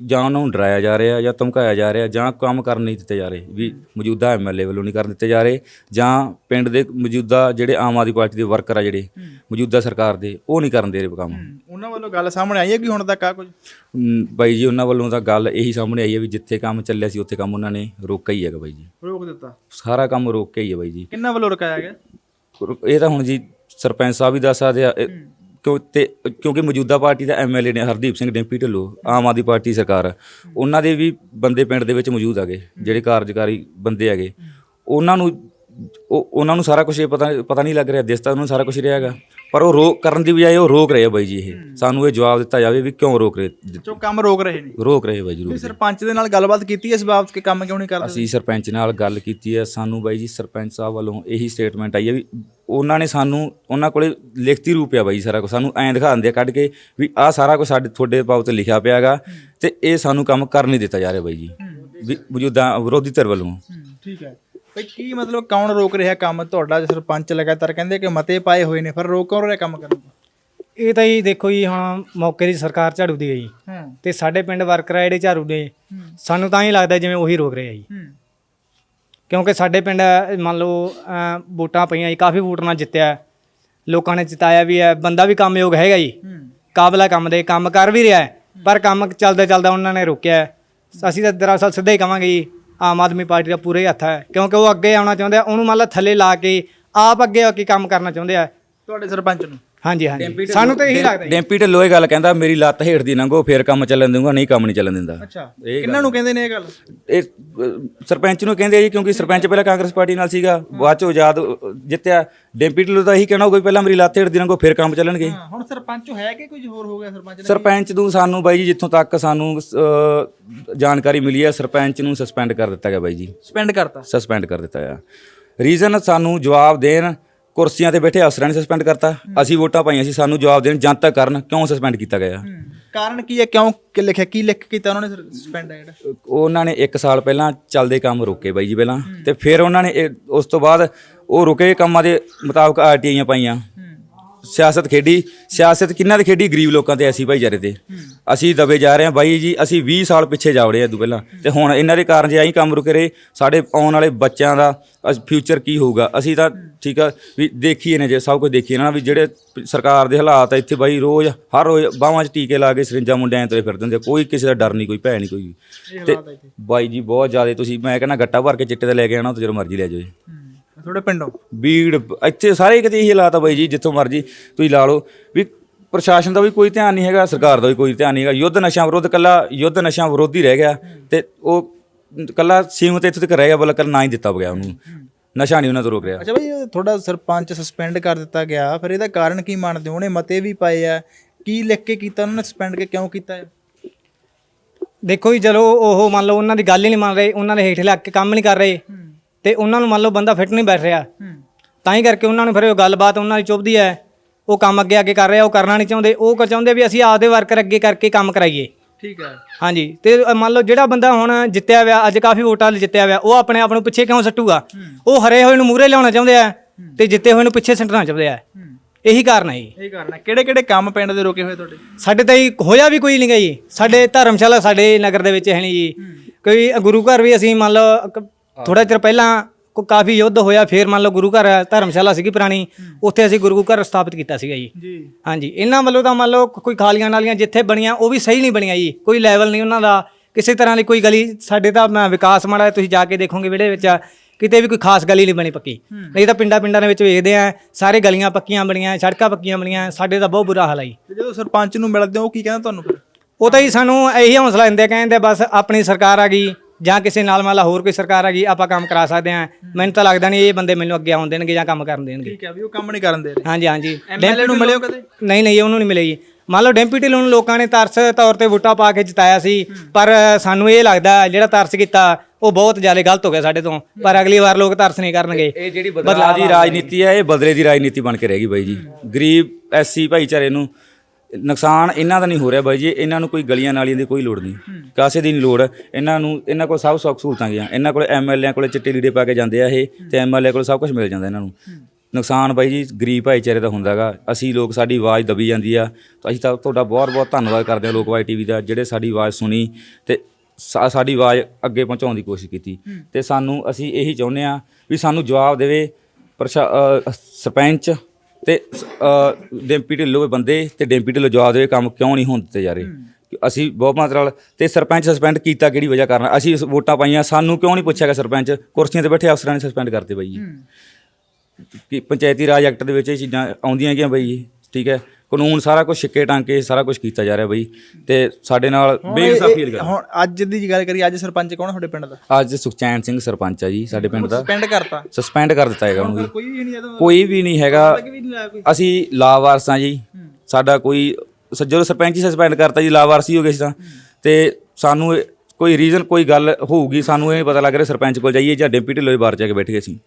ਜਾਂ ਉਹਨਾਂ ਨੂੰ ਡਰਾਇਆ ਜਾ ਰਿਹਾ ਜਾਂ ਧਮਕਾਇਆ ਜਾ ਰਿਹਾ ਜਾਂ ਕੰਮ ਕਰਨ ਨਹੀਂ ਦਿੱਤੇ ਜਾ ਰਹੇ ਵੀ ਮੌਜੂਦਾ ਐਮਐਲਏ ਵੱਲੋਂ ਨਹੀਂ ਕਰਨ ਦਿੱਤੇ ਜਾ ਰਹੇ ਜਾਂ ਪਿੰਡ ਦੇ ਮੌਜੂਦਾ ਜਿਹੜੇ ਆਮ ਆਦਮੀ ਪਾਰਟੀ ਦੇ ਵਰਕਰ ਆ ਜਿਹੜੇ ਮੌਜੂਦਾ ਸਰਕਾਰ ਦੇ ਉਹ ਨਹੀਂ ਕਰਨ ਦੇ ਰਹੇ ਕੰਮ। ਉਹਨਾਂ ਵੱਲੋਂ ਗੱਲ ਸਾਹਮਣੇ ਆਈ ਹੈ ਕਿ ਹੁਣ ਤੱਕ ਆ ਕੁਝ? ਬਾਈ ਜੀ ਉਹਨਾਂ ਵੱਲੋਂ ਤਾਂ ਗੱਲ ਇਹੀ ਸਾਹਮਣੇ ਆਈ ਹੈ ਵੀ ਜਿੱਥੇ ਕੰਮ ਚੱਲਿਆ ਸੀ ਉੱਥੇ ਕੰਮ ਉਹਨਾਂ ਨੇ ਰੋਕਿਆ ਹੀ ਹੈਗਾ ਬਾਈ ਜੀ। ਰੋਕ ਦਿੱਤਾ? ਸਾਰਾ ਕੰਮ ਰੋਕ ਕੇ ਹੀ ਹੈ ਬਾਈ ਜੀ। ਕਿੰਨਾ ਵੱਲੋਂ ਰੁਕਾਇਆ ਗਿਆ? ਇਹ ਤਾਂ ਹੁਣ ਜੀ ਸਰਪੰਚ ਸਾਹਿਬ ਵੀ ਦੱਸ ਸਕਦੇ ਆ ਕਿਉਂ ਤੇ, ਕਿਉਂਕਿ ਮੌਜੂਦਾ ਪਾਰਟੀ ਦਾ ਐਮਐਲਏ ਨੇ ਹਰਦੀਪ ਸਿੰਘ ਡਿੰਪੀ ਢਿੱਲੋਂ, ਆਮ ਆਦਮੀ ਪਾਰਟੀ ਸਰਕਾਰ। ਉਹਨਾਂ ਦੇ ਵੀ ਬੰਦੇ ਪਿੰਡ ਦੇ ਵਿੱਚ ਮੌਜੂਦ ਹੈਗੇ, ਜਿਹੜੇ ਕਾਰਜਕਾਰੀ ਬੰਦੇ ਹੈਗੇ। ਉਹਨਾਂ ਨੂੰ, ਉਹ, ਉਹਨਾਂ ਨੂੰ ਸਾਰਾ ਕੁਝ ਇਹ ਪਤਾ ਪਤਾ ਨਹੀਂ ਲੱਗ ਰਿਹਾ ਦਿਸਦਾ ਉਹਨੂੰ ਸਾਰਾ ਕੁਝ ਰਿਹਾ ਹੈਗਾ। ਪਰ ਉਹ ਰੋਕ ਕਰਨ ਦੀ ਬਜਾਏ ਉਹ ਰੋਕ ਰਹੇ ਆ ਬਾਈ ਜੀ ਇਹ। ਸਾਨੂੰ ਇਹ ਜਵਾਬ ਦਿੱਤਾ ਜਾਵੇ ਵੀ ਕਿਉਂ ਰੋਕ ਰਹੇ ਜੋ ਕੰਮ ਰੋਕ ਰਹੇ ਨੇ। ਰੋਕ ਰਹੇ ਬਾਈ ਜੀ ਰੋਕ ਸਰਪੰਚ ਦੇ ਨਾਲ ਗੱਲਬਾਤ ਕੀਤੀ ਇਸ ਬਾਬਤ ਕਿ ਕੰਮ ਕਿਉਂ ਨਹੀਂ ਕਰਦੇ ਅਸੀਂ ਸਰਪੰਚ ਨਾਲ ਗੱਲ ਕੀਤੀ ਹੈ ਸਾਨੂੰ ਬਾਈ ਜੀ ਸਰਪੰਚ ਸਾਹਿਬ ਵੱਲੋਂ ਇਹੀ ਸਟੇਟਮੈਂਟ ਆਈ ਹੈ ਵੀ ਉਹਨਾਂ ਨੇ ਸਾਨੂੰ ਉਹਨਾਂ ਕੋਲੇ ਲਿਖਤੀ ਰੂਪ ਆ ਬਾਈ ਜੀ ਸਾਰਾ ਕੁਝ ਸਾਨੂੰ ਐਂ ਦਿਖਾ ਦਿੰਦੇ ਆ ਕੱਢ ਕੇ ਵੀ ਆਹ ਸਾਰਾ ਕੁਝ ਸਾਡੇ ਤੁਹਾਡੇ ਬਾਬਤ ਲਿਖਿਆ ਪਿਆ ਹੈਗਾ ਤੇ ਇਹ ਸਾਨੂੰ ਕੰਮ ਕਰ ਨਹੀਂ ਦਿੱਤਾ ਜਾ ਰਿਹਾ ਬਾਈ ਜੀ। ਵੀ ਮੌਜੂਦਾ ਵਿਰੋਧੀ ਧਿਰ ਵੱਲੋਂ। ਠੀਕ ਹੈ। ਭਈ ਕੀ ਮਤਲਬ ਕੌਣ ਰੋਕ ਰਿਹਾ ਕੰਮ ਤੁਹਾਡਾ? ਸਰਪੰਚ ਲਗਾਤਾਰ ਕਹਿੰਦੇ ਕਿ ਮਤੇ ਪਾਏ ਹੋਏ ਨੇ ਫਿਰ ਰੋਕ ਕੌਣ ਰਿਹਾ ਕੰਮ ਕਰਨ ਤੋਂ ਇਹ ਤਾਂ ਜੀ ਦੇਖੋ ਜੀ ਹੁਣ ਮੌਕੇ ਦੀ ਸਰਕਾਰ ਝਾੜੂ ਦੀ ਹੈ ਜੀ। ਹਾਂ। ਤੇ ਸਾਡੇ ਪਿੰਡ ਵਰਕਰ ਆ ਜਿਹੜੇ ਝਾੜੂ ਦੇ ਸਾਨੂੰ ਤਾਂ ਹੀ ਲੱਗਦਾ ਜਿਵੇਂ ਉਹੀ ਰੋਕ ਰਹੇ ਆ ਜੀ। ਹੂੰ। ਕਿਉਂਕਿ ਸਾਡੇ ਪਿੰਡ ਮੰਨ ਲਓ ਅਮ, ਵੋਟਾਂ ਪਈਆਂ ਜੀ ਕਾਫੀ ਵੋਟ ਨਾਲ ਜਿੱਤਿਆ। ਲੋਕਾਂ ਨੇ ਜਿਤਾਇਆ ਵੀ ਹੈ ਬੰਦਾ ਵੀ ਕੰਮਯੋਗ ਹੈਗਾ ਜੀ। ਹੂੰ। ਕਾਬਲਾ ਕੰਮ ਦੇ ਕੰਮ ਕਰ ਵੀ ਰਿਹਾ ਹੈ, ਪਰ ਕੰਮ ਚੱਲਦਾ ਚੱਲਦਾ ਉਹਨਾਂ ਨੇ ਰੋਕਿਆ। ਹੈ। ਅਸੀਂ ਤਾਂ ਦਰਅਸਲ ਸਿੱਧਾ ਹੀ ਕਵਾਂਗੇ ਜੀ ਆਮ ਆਦਮੀ ਪਾਰਟੀ ਦਾ ਪੂਰੇ ਹੱਥ ਹੈ, ਕਿਉਂਕਿ ਉਹ ਅੱਗੇ ਆਉਣਾ ਚਾਹੁੰਦੇ ਆ, ਉਹਨੂੰ ਮੰਨ ਲਾ ਥੱਲੇ ਲਾ ਕੇ ਆਪ ਅੱਗੇ ਆ ਕੇ ਕੰਮ ਕਰਨਾ ਚਾਹੁੰਦੇ ਆ। ਤੁਹਾਡੇ ਸਰਪੰਚ ਨੂੰ? ਹਾਂਜੀ ਹਾਂਜੀ। ਸਾਨੂੰ ਤਾਂ ਇਹੀ ਲੱਗਦਾ ਡੈਂਪੀ ਢਿੱਲੋਂ ਇਹ ਗੱਲ ਕਹਿੰਦਾ ਮੇਰੀ ਲੱਤ ਹੇਠ ਦੀ ਲੰਘੋ ਫੇਰ ਕੰਮ ਚੱਲਣ ਦੂੰਗਾ ਨਹੀਂ ਕੰਮ ਨਹੀਂ ਚੱਲਣ ਦਿੰਦਾ। ਅੱਛਾ। ਇਹ ਕਿੰਨਾਂ ਨੂੰ ਕਹਿੰਦੇ ਨੇ ਇਹ ਗੱਲ? ਇਹ ਸਰਪੰਚ ਨੂੰ ਕਹਿੰਦੇ ਆ ਜੀ ਕਿਉਂਕਿ ਸਰਪੰਚ ਪਹਿਲਾਂ ਕਾਂਗਰਸ ਪਾਰਟੀ ਨਾਲ ਸੀਗਾ ਬਾਅਦ ਚ ਆਜ਼ਾਦ ਜਿੱਤਿਆ। ਡੈਂਪੀ ਢਿੱਲੋਂ ਤਾਂ ਇਹੀ ਕਹਿਣਾ ਹੋਊਗਾ ਪਹਿਲਾਂ ਮੇਰੀ ਲੱਤ ਹੇਠ ਦੀ ਲੰਘੋ ਫੇਰ ਕੰਮ ਚੱਲਣਗੇ। ਹੁਣ ਸਰਪੰਚ ਹੈ ਕਿ ਕੁਝ ਹੋਰ ਹੋ ਗਿਆ ਸਰਪੰਚ ਨੇ ਸਰਪੰਚ ਨੂੰ ਸਾਨੂੰ ਬਾਈ ਜੀ ਜਿੱਥੋਂ ਤੱਕ ਸਾਨੂੰ ਜਾਣਕਾਰੀ ਮਿਲੀ ਹੈ ਸਰਪੰਚ ਨੂੰ ਸਸਪੈਂਡ ਕਰ ਦਿੱਤਾ ਗਿਆ ਬਾਈ ਜੀ। ਸਪੈਂਡ ਕਰਤਾ? ਸਸਪੈਂਡ ਕਰ ਦਿੱਤਾ ਆ ਰੀਜ਼ਨ ਸਾਨੂੰ ਜਵਾਬ ਦੇਣ ਕੁਰਸੀਆਂ ਤੇ ਬੈਠੇ ਅਫਸਰਾਂ ਨੇ ਸਸਪੈਂਡ ਕਰਤਾ। ਅਸੀਂ ਵੋਟਾਂ ਪਾਈਆਂ ਸੀ ਸਾਨੂੰ ਜਵਾਬ ਦੇਣ ਜਨਤਕ ਕਰਨ ਕਿਉਂ ਸਸਪੈਂਡ ਕੀਤਾ ਗਿਆ? ਕਾਰਨ ਕੀ ਹੈ? ਕਿਉਂ ਕਿ ਲਿਖਿਆ? ਕੀ ਲਿਖ ਕੇ ਕੀਤਾ ਉਹਨਾਂ ਨੇ ਸਪੈਂਡ ਹੈ ਜਿਹੜਾ? ਉਹਨਾਂ ਨੇ 1 ਸਾਲ ਪਹਿਲਾਂ ਚੱਲਦੇ ਕੰਮ ਰੋਕੇ ਬਾਈ ਜੀ ਪਹਿਲਾਂ। ਤੇ ਫਿਰ ਉਹਨਾਂ ਨੇ ਇਹ- ਉਸ ਤੋਂ ਬਾਅਦ ਉਹ ਰੁਕੇ ਕੰਮਾਂ ਦੇ ਮੁਤਾਬਕ ਆਰਟੀਆਈਆਂ ਪਾਈਆਂ। ਸਿਆਸਤ ਖੇਡੀ ਸਿਆਸਤ ਕਿੰਨਾ ਤੇ ਖੇਡੀ? ਗਰੀਬ ਲੋਕਾਂ ਤੇ ਅਸੀਂ ਭਾਈਚਾਰੇ ਤੇ। ਅਸੀਂ ਦਬੇ ਜਾ ਰਹੇ ਹਾਂ। ਬਾਈ ਜੀ ਅਸੀਂ 20 ਸਾਲ ਪਿੱਛੇ ਜਾ ਵੜੇ ਆ ਤੋਂ ਪਹਿਲਾਂ। ਤੇ ਹੁਣ ਇਹਨਾਂ ਦੇ ਕਾਰਨ ਜੇ ਆਹੀ ਕੰਮ ਰੁਕੇ ਰਹੇ ਸਾਡੇ ਆਉਣ ਵਾਲੇ ਬੱਚਿਆਂ ਦਾ ਫਿਊਚਰ ਕੀ ਹੋਊਗਾ? ਅਸੀਂ ਤਾਂ ਠੀਕ ਆ ਵੀ ਦੇਖੀਏ ਨੇ ਜੇ ਸਭ ਕੁਝ ਦੇਖੀਏ ਨਾ ਵੀ ਜਿਹੜੇ ਸਰਕਾਰ ਦੇ ਹਾਲਾਤ ਆ ਇੱਥੇ ਬਾਈ ਰੋਜ਼ ਹਰ ਰੋਜ਼ ਬਾਹਾਂ 'ਚ ਟੀਕੇ ਲਾ ਕੇ ਸਰਿੰਜਾਂ ਮੁੰਡਿਆਂ ਤੇ ਫਿਰਦੇ ਹੁੰਦੇ ਆ। ਕੋਈ ਕਿਸੇ ਦਾ ਡਰ ਨਹੀਂ ਕੋਈ ਭੈ ਨਹੀਂ ਕੋਈ ਤੇ ਬਾਈ ਜੀ ਬਹੁਤ ਜ਼ਿਆਦਾ ਤੁਸੀਂ ਮੈਂ ਕਹਿੰਦਾ ਗੱਟਾ ਭਰ ਕੇ ਚਿੱਟੇ ਤੇ ਲੈ ਕੇ ਆਣਾ ਤਾਂ ਜਦੋਂ ਮਰਜ਼ੀ ਲੈ ਜਾਓ ਜੀ। ਤੁਹਾਡੇ ਪਿੰਡੋਂ? ਬੀੜ ਇੱਥੇ ਸਾਰੇ ਕਿਤੇ ਇਹੀ ਹਾਲਾਤ ਆ ਬਾਈ ਜੀ ਜਿੱਥੋਂ ਮਰਜ਼ੀ ਤੁਸੀਂ ਲਾ ਲਓ। ਵੀ ਪ੍ਰਸ਼ਾਸਨ ਦਾ ਵੀ ਕੋਈ ਧਿਆਨ ਨਹੀਂ ਹੈਗਾ ਸਰਕਾਰ ਦਾ ਵੀ ਕੋਈ ਧਿਆਨ ਨਹੀਂ ਹੈਗਾ। ਯੁੱਧ ਨਸ਼ਾ ਵਿਰੋਧ ਕੱਲਾ ਯੁੱਧ ਨਸ਼ਾ ਵਿਰੋਧੀ ਰਹਿ ਗਿਆ ਤੇ ਉਹ ਕੱਲਾ ਸੀਮਤ ਇੱਥੇ ਤੱਕ ਰਹਿ ਗਿਆ ਬਲ ਕੱਲ ਨਾ ਹੀ ਦਿੱਤਾ ਗਿਆ ਉਹਨੂੰ। ਨਸ਼ਾ ਨਹੀਂ ਉਹਨਾਂ ਤੋਂ ਰੋਕ ਰਿਹਾ। ਅੱਛਾ ਭਾਈ ਤੁਹਾਡਾ ਸਰਪੰਚ ਸਸਪੈਂਡ ਕਰ ਦਿੱਤਾ ਗਿਆ। ਫਿਰ ਇਹਦਾ ਕਾਰਨ ਕੀ ਮੰਨਦੇ ਹੋ? ਉਹਨੇ ਮਤੇ ਵੀ ਪਾਏ ਆ। ਕੀ ਲਿਖ ਕੇ ਕੀਤਾ ਉਹਨਾਂ ਨੇ ਸਸਪੈਂਡ ਕੇ ਕਿਉਂ ਕੀਤਾ ਹੈ ਦੇਖੋ ਜੀ ਚਲੋ ਉਹ ਮੰਨ ਲਓ ਉਹਨਾਂ ਦੀ ਗੱਲ ਹੀ ਨਹੀਂ ਮੰਨ ਰਹੇ। ਉਹਨਾਂ ਦੇ ਹੇਠ ਲੱਗ ਕੇ ਕੰਮ ਨਹੀਂ ਕਰ ਰਹੇ। ਤੇ ਉਹਨਾਂ ਨੂੰ ਮੰਨ ਲਓ ਬੰਦਾ ਫਿੱਟ ਨਹੀਂ ਬੈਠ ਰਿਹਾ। ਤਾਂ ਹੀ ਕਰਕੇ ਉਹਨਾਂ ਨੂੰ ਫਿਰ ਉਹ ਗੱਲਬਾਤ ਉਹਨਾਂ ਦੀ ਚੁੱਭਦੀ ਹੈ। ਉਹ ਕੰਮ ਅੱਗੇ ਅੱਗੇ ਕਰ ਰਿਹਾ ਉਹ ਕਰਨਾ ਨਹੀਂ ਚਾਹੁੰਦੇ। ਉਹ ਕ ਚਾਹੁੰਦੇ ਵੀ ਅਸੀਂ ਆਪਦੇ ਵਰਕਰ ਅੱਗੇ ਕਰਕੇ ਕੰਮ ਕਰਾਈਏ। ਠੀਕ ਹੈ। ਹਾਂਜੀ। ਤੇ ਮੰਨ ਲਓ ਜਿਹੜਾ ਬੰਦਾ ਹੁਣ ਜਿੱਤਿਆ ਹੋਇਆ ਅੱਜ ਕਾਫੀ ਵੋਟਾਂ ਨਾਲ ਜਿੱਤਿਆ ਹੋਇਆ ਉਹ ਆਪਣੇ ਆਪ ਨੂੰ ਪਿੱਛੇ ਕਿਉਂ ਸੱਟੂਗਾ? ਉਹ ਹਰੇ ਹੋਏ ਨੂੰ ਮੂਹਰੇ ਲਿਆਉਣਾ ਚਾਹੁੰਦੇ ਆ ਤੇ ਜਿੱਤੇ ਹੋਏ ਨੂੰ ਪਿੱਛੇ ਸੱਟਣਾ ਚਾਹੁੰਦੇ ਆ। ਇਹੀ ਕਾਰਨ ਹੈ ਜੀ। ਇਹ ਕਾਰਨ ਹੈ। ਕਿਹੜੇ ਕਿਹੜੇ ਕੰਮ ਪਿੰਡ ਦੇ ਰੋਕੇ ਹੋਏ ਤੁਹਾਡੇ? ਸਾਡੇ ਤਾਂ ਜੀ ਹੋਇਆ ਵੀ ਕੋਈ ਨਹੀਂ ਗਾ ਜੀ। ਸਾਡੇ ਧਰਮਸ਼ਾਲਾ ਸਾਡੇ ਨਗਰ ਦੇ ਵਿੱਚ ਹੈ ਨਹੀਂ ਜੀ। ਕੋਈ ਗੁਰੂ ਘਰ ਵੀ ਅਸੀਂ ਮੰਨ ਲਓ ਥੋੜਾ ਚਿਰ ਪਹਿਲਾਂ ਕੋ ਕਾਫੀ ਯੁੱਧ ਹੋਇਆ ਫਿਰ ਮੰਨ ਲਓ ਗੁਰੂ ਘਰ ਧਰਮਸ਼ਾਲਾ ਸੀਗੀ ਪੁਰਾਣੀ ਉੱਥੇ ਅਸੀਂ ਗੁਰੂ ਘਰ ਸਥਾਪਿਤ ਕੀਤਾ ਸੀਗਾ ਜੀ। ਜੀ। ਹਾਂਜੀ ਇਹਨਾਂ ਵੱਲੋਂ ਤਾਂ ਮੰਨ ਲਓ ਕੋਈ ਖਾਲੀਆਂ ਨਾਲੀਆਂ ਜਿੱਥੇ ਬਣੀਆਂ ਉਹ ਵੀ ਸਹੀ ਨਹੀਂ ਬਣੀਆਂ ਜੀ। ਕੋਈ ਲੈਵਲ ਨਹੀਂ ਉਹਨਾਂ ਦਾ ਕਿਸੇ ਤਰ੍ਹਾਂ ਦੀ ਕੋਈ ਗਲੀ ਸਾਡੇ ਤਾਂ ਮੈਂ ਵਿਕਾਸ ਮਾੜਾ ਹੈ, ਤੁਸੀਂ ਜਾ ਕੇ ਦੇਖੋਗੇ ਵਿਹੜੇ ਵਿੱਚ ਕਿਤੇ ਵੀ ਕੋਈ ਖਾਸ ਗਲੀ ਨਹੀਂ ਬਣੀ ਪੱਕੀ। ਨਹੀਂ ਤਾਂ ਪਿੰਡਾਂ ਪਿੰਡਾਂ ਦੇ ਵਿੱਚ ਵੇਖਦੇ ਆ ਸਾਰੇ ਗਲੀਆਂ ਪੱਕੀਆਂ ਬਣੀਆਂ ਸੜਕਾਂ ਪੱਕੀਆਂ ਬਣੀਆਂ ਸਾਡੇ ਤਾਂ ਬਹੁਤ ਬੁਰਾ ਹਾਲ ਹੈ ਜੀ। ਤੇ ਜਦੋਂ ਸਰਪੰਚ ਨੂੰ ਮਿਲਦੇ ਹੋ ਕੀ ਕਹਿੰਦਾ ਤੁਹਾਨੂੰ ਉਹ ਤਾਂ ਹੀ ਸਾਨੂੰ ਇਹੀ ਹੌਸਲਾ ਦਿੰਦੇ ਕਹਿੰਦੇ ਬਸ ਆਪਣੀ ਸਰਕਾਰ ਆ ਗਈ ਜਾਂ ਕਿਸੇ ਨਾਲ ਮਾਲਾ ਹੋਰ ਕੋਈ ਸਰਕਾਰ ਆ ਗਈ ਆਪਾਂ ਕੰਮ ਕਰਾ ਸਕਦੇ ਆ ਮੈਨੂੰ ਤਾਂ ਲੱਗਦਾ ਨਹੀਂ ਇਹ ਬੰਦੇ ਮੈਨੂੰ ਅੱਗੇ ਆਉਣ ਦੇਣਗੇ ਜਾਂ ਕੰਮ ਕਰਨ ਦੇਣਗੇ। ਠੀਕ ਹੈ ਵੀ ਉਹ ਕੰਮ ਨਹੀਂ ਕਰਨ ਦੇ ਰਹੇ। ਹਾਂਜੀ ਹਾਂਜੀ। ਐਮਐਲਏ ਨੂੰ ਮਿਲਿਓ ਕਦੇ? ਨਹੀਂ ਨਹੀਂ ਉਹਨੂੰ ਨਹੀਂ ਮਿਲੇ ਜੀ ਮੰਨ ਲਓ ਡੈਂਪੀ ਢਿੱਲੋਂ ਨੂੰ ਲੋਕਾਂ ਨੇ ਤਰਸ ਤੌਰ ਤੇ ਵੋਟਾਂ ਪਾ ਕੇ ਜਿਤਾਇਆ ਸੀ ਪਰ ਸਾਨੂੰ ਇਹ ਲੱਗਦਾ ਜਿਹੜਾ ਤਰਸ ਕੀਤਾ ਉਹ ਬਹੁਤ ਜ਼ਿਆਦਾ ਗਲਤ ਹੋ ਗਿਆ ਸਾਡੇ ਤੋਂ। ਪਰ ਅਗਲੀ ਵਾਰ ਲੋਕ ਤਰਸ ਨਹੀਂ ਕਰਨਗੇ। ਇਹ ਜਿਹੜੀ ਬਦਲਾਅ ਦੀ ਰਾਜਨੀਤੀ ਹੈ ਇਹ ਬਦਲੇ ਦੀ ਰਾਜਨੀਤੀ ਬਣ ਕੇ ਰਹਿ ਗਈ ਬਾਈ ਜੀ। ਗਰੀਬ ਐਸਸੀ ਭਾਈਚਾਰੇ ਨੂੰ ਨੁਕਸਾਨ ਇਹਨਾਂ ਦਾ ਨਹੀਂ ਹੋ ਰਿਹਾ ਬਾਈ ਜੀ ਇਹਨਾਂ ਨੂੰ ਕੋਈ ਗਲੀਆਂ ਨਾਲੀਆਂ ਦੀ ਕੋਈ ਲੋੜ ਨਹੀਂ। ਕਾਸੇ ਦੀ ਨਹੀਂ ਲੋੜ। ਇਹਨਾਂ ਨੂੰ ਇਹਨਾਂ ਕੋਲ ਸਭ ਸੁੱਖ ਸਹੂਲਤਾਂ ਗਈਆਂ। ਇਹਨਾਂ ਕੋਲ ਐਮਐਲਏ ਕੋਲ ਚਿੱਟੇ ਲੀੜੇ ਪਾ ਕੇ ਜਾਂਦੇ ਆ ਇਹ ਤੇ ਐਮਐਲਏ ਕੋਲ ਸਭ ਕੁਝ ਮਿਲ ਜਾਂਦਾ ਇਹਨਾਂ ਨੂੰ। ਨੁਕਸਾਨ ਬਾਈ ਜੀ ਗਰੀਬ ਭਾਈਚਾਰੇ ਦਾ ਹੁੰਦਾਗਾ ਅਸੀਂ ਲੋਕ ਸਾਡੀ ਆਵਾਜ਼ ਦਬੀ ਜਾਂਦੀ ਆ। ਤਾਂ ਅਸੀਂ ਤਾਂ ਤੁਹਾਡਾ ਬਹੁਤ ਬਹੁਤ ਧੰਨਵਾਦ ਕਰਦੇ ਹਾਂ ਲੋਕਵਾਈ ਟੀਵੀ ਦਾ ਜਿਹੜੇ ਸਾਡੀ ਆਵਾਜ਼ ਸੁਣੀ ਤੇ ਸਾਡੀ ਆਵਾਜ਼ ਅੱਗੇ ਪਹੁੰਚਾਉਣ ਦੀ ਕੋਸ਼ਿਸ਼ ਕੀਤੀ। ਤੇ ਸਾਨੂੰ ਅਸੀਂ ਇਹੀ ਚਾਹੁੰਦੇ ਆ ਵੀ ਸਾਨੂੰ ਜਵਾਬ ਦੇਵੇ ਸਰਪੰਚ ਤੇ ਅ, ਡੈਂਪੀ ਢਿੱਲੋਂ ਦੇ ਬੰਦੇ ਤੇ ਡੈਂਪੀ ਢਿੱਲੋਂ ਜਵਾਬ ਦੇਵੇ ਕੰਮ ਕਿਉਂ ਨਹੀਂ ਹੋਣ ਦਿੱਤੇ ਜਾ ਰਹੇ? ਕਿ ਅਸੀਂ ਬਹੁਤ ਮਾਤਰਾ ਤੇ ਸਰਪੰਚ ਸਸਪੈਂਡ ਕੀਤਾ ਕਿਹੜੀ ਵਜ੍ਹਾ ਕਾਰਨ? ਅਸੀਂ ਇਸ ਵੋਟਾਂ ਪਾਈਆਂ ਸਾਨੂੰ ਕਿਉਂ ਨਹੀਂ ਪੁੱਛਿਆ ਗਿਆ ਸਰਪੰਚ? ਕੁਰਸੀਆਂ ਤੇ ਬੈਠੇ ਅਫਸਰਾਂ ਨੇ ਸਸਪੈਂਡ ਕਰਤੇ ਬਾਈ ਜੀ। ਕਿ ਪੰਚਾਇਤੀ ਰਾਜ ਐਕਟ ਦੇ ਵਿੱਚ ਇਹ ਚੀਜ਼ਾਂ ਆਉਂਦੀਆਂ ਗਈਆਂ ਬਈ ਜੀ ਠੀਕ ਹੈ? ਕਾਨੂੰਨ ਸਾਰਾ ਕੁਝ ਛਿੱਕੇ ਟਾਂਕੇ ਸਾਰਾ ਕੁਝ ਕੀਤਾ ਜਾ ਰਿਹਾ ਬਈ ਤੇ ਸਾਡੇ ਨਾਲ ਬੇਇਨਸਾਫੀ ਗੱਲ ਹੁਣ ਅੱਜ ਦੀ ਗੱਲ ਕਰੀਏ ਅੱਜ ਸਰਪੰਚ ਕੌਣ ਤੁਹਾਡੇ ਪਿੰਡ ਦਾ? ਅੱਜ ਸੁਖਚੈਨ ਸਿੰਘ ਸਰਪੰਚ ਆ ਜੀ ਸਾਡੇ ਪਿੰਡ ਦਾ। ਸਸਪੈਂਡ ਕਰਤਾ। ਸਸਪੈਂਡ ਕਰ ਦਿੱਤਾ ਹੈਗਾ ਉਹਨੂੰ। ਕੋਈ ਵੀ ਨਹੀਂ ਜਦੋਂ ਕੋਈ ਵੀ ਨਹੀਂ ਹੈਗਾ। ਅਸੀਂ ਲਾਵਾਰਸਾਂ ਜੀ। ਸਾਡਾ ਕੋਈ ਜਦੋਂ ਸਰਪੰਚ ਹੀ ਸਸਪੈਂਡ ਕਰਤਾ ਜੀ ਲਾਵਾਰਸੀ ਹੋ ਗਏ ਸੀ ਤਾਂ। ਤੇ ਸਾਨੂੰ ਕੋਈ ਰੀਜ਼ਨ ਕੋਈ ਗੱਲ ਹੋਊਗੀ ਸਾਨੂੰ ਇਹ ਪਤਾ ਲੱਗ ਰਿਹਾ ਸਰਪੰਚ ਕੋਲ ਜਾਈਏ ਜਾਂ ਡਿੰਪੀ ਢਿੱਲੋਂ ਦੇ ਬਾਹਰ ਜਾ ਕੇ ਬੈਠ ਗਏ ਸੀ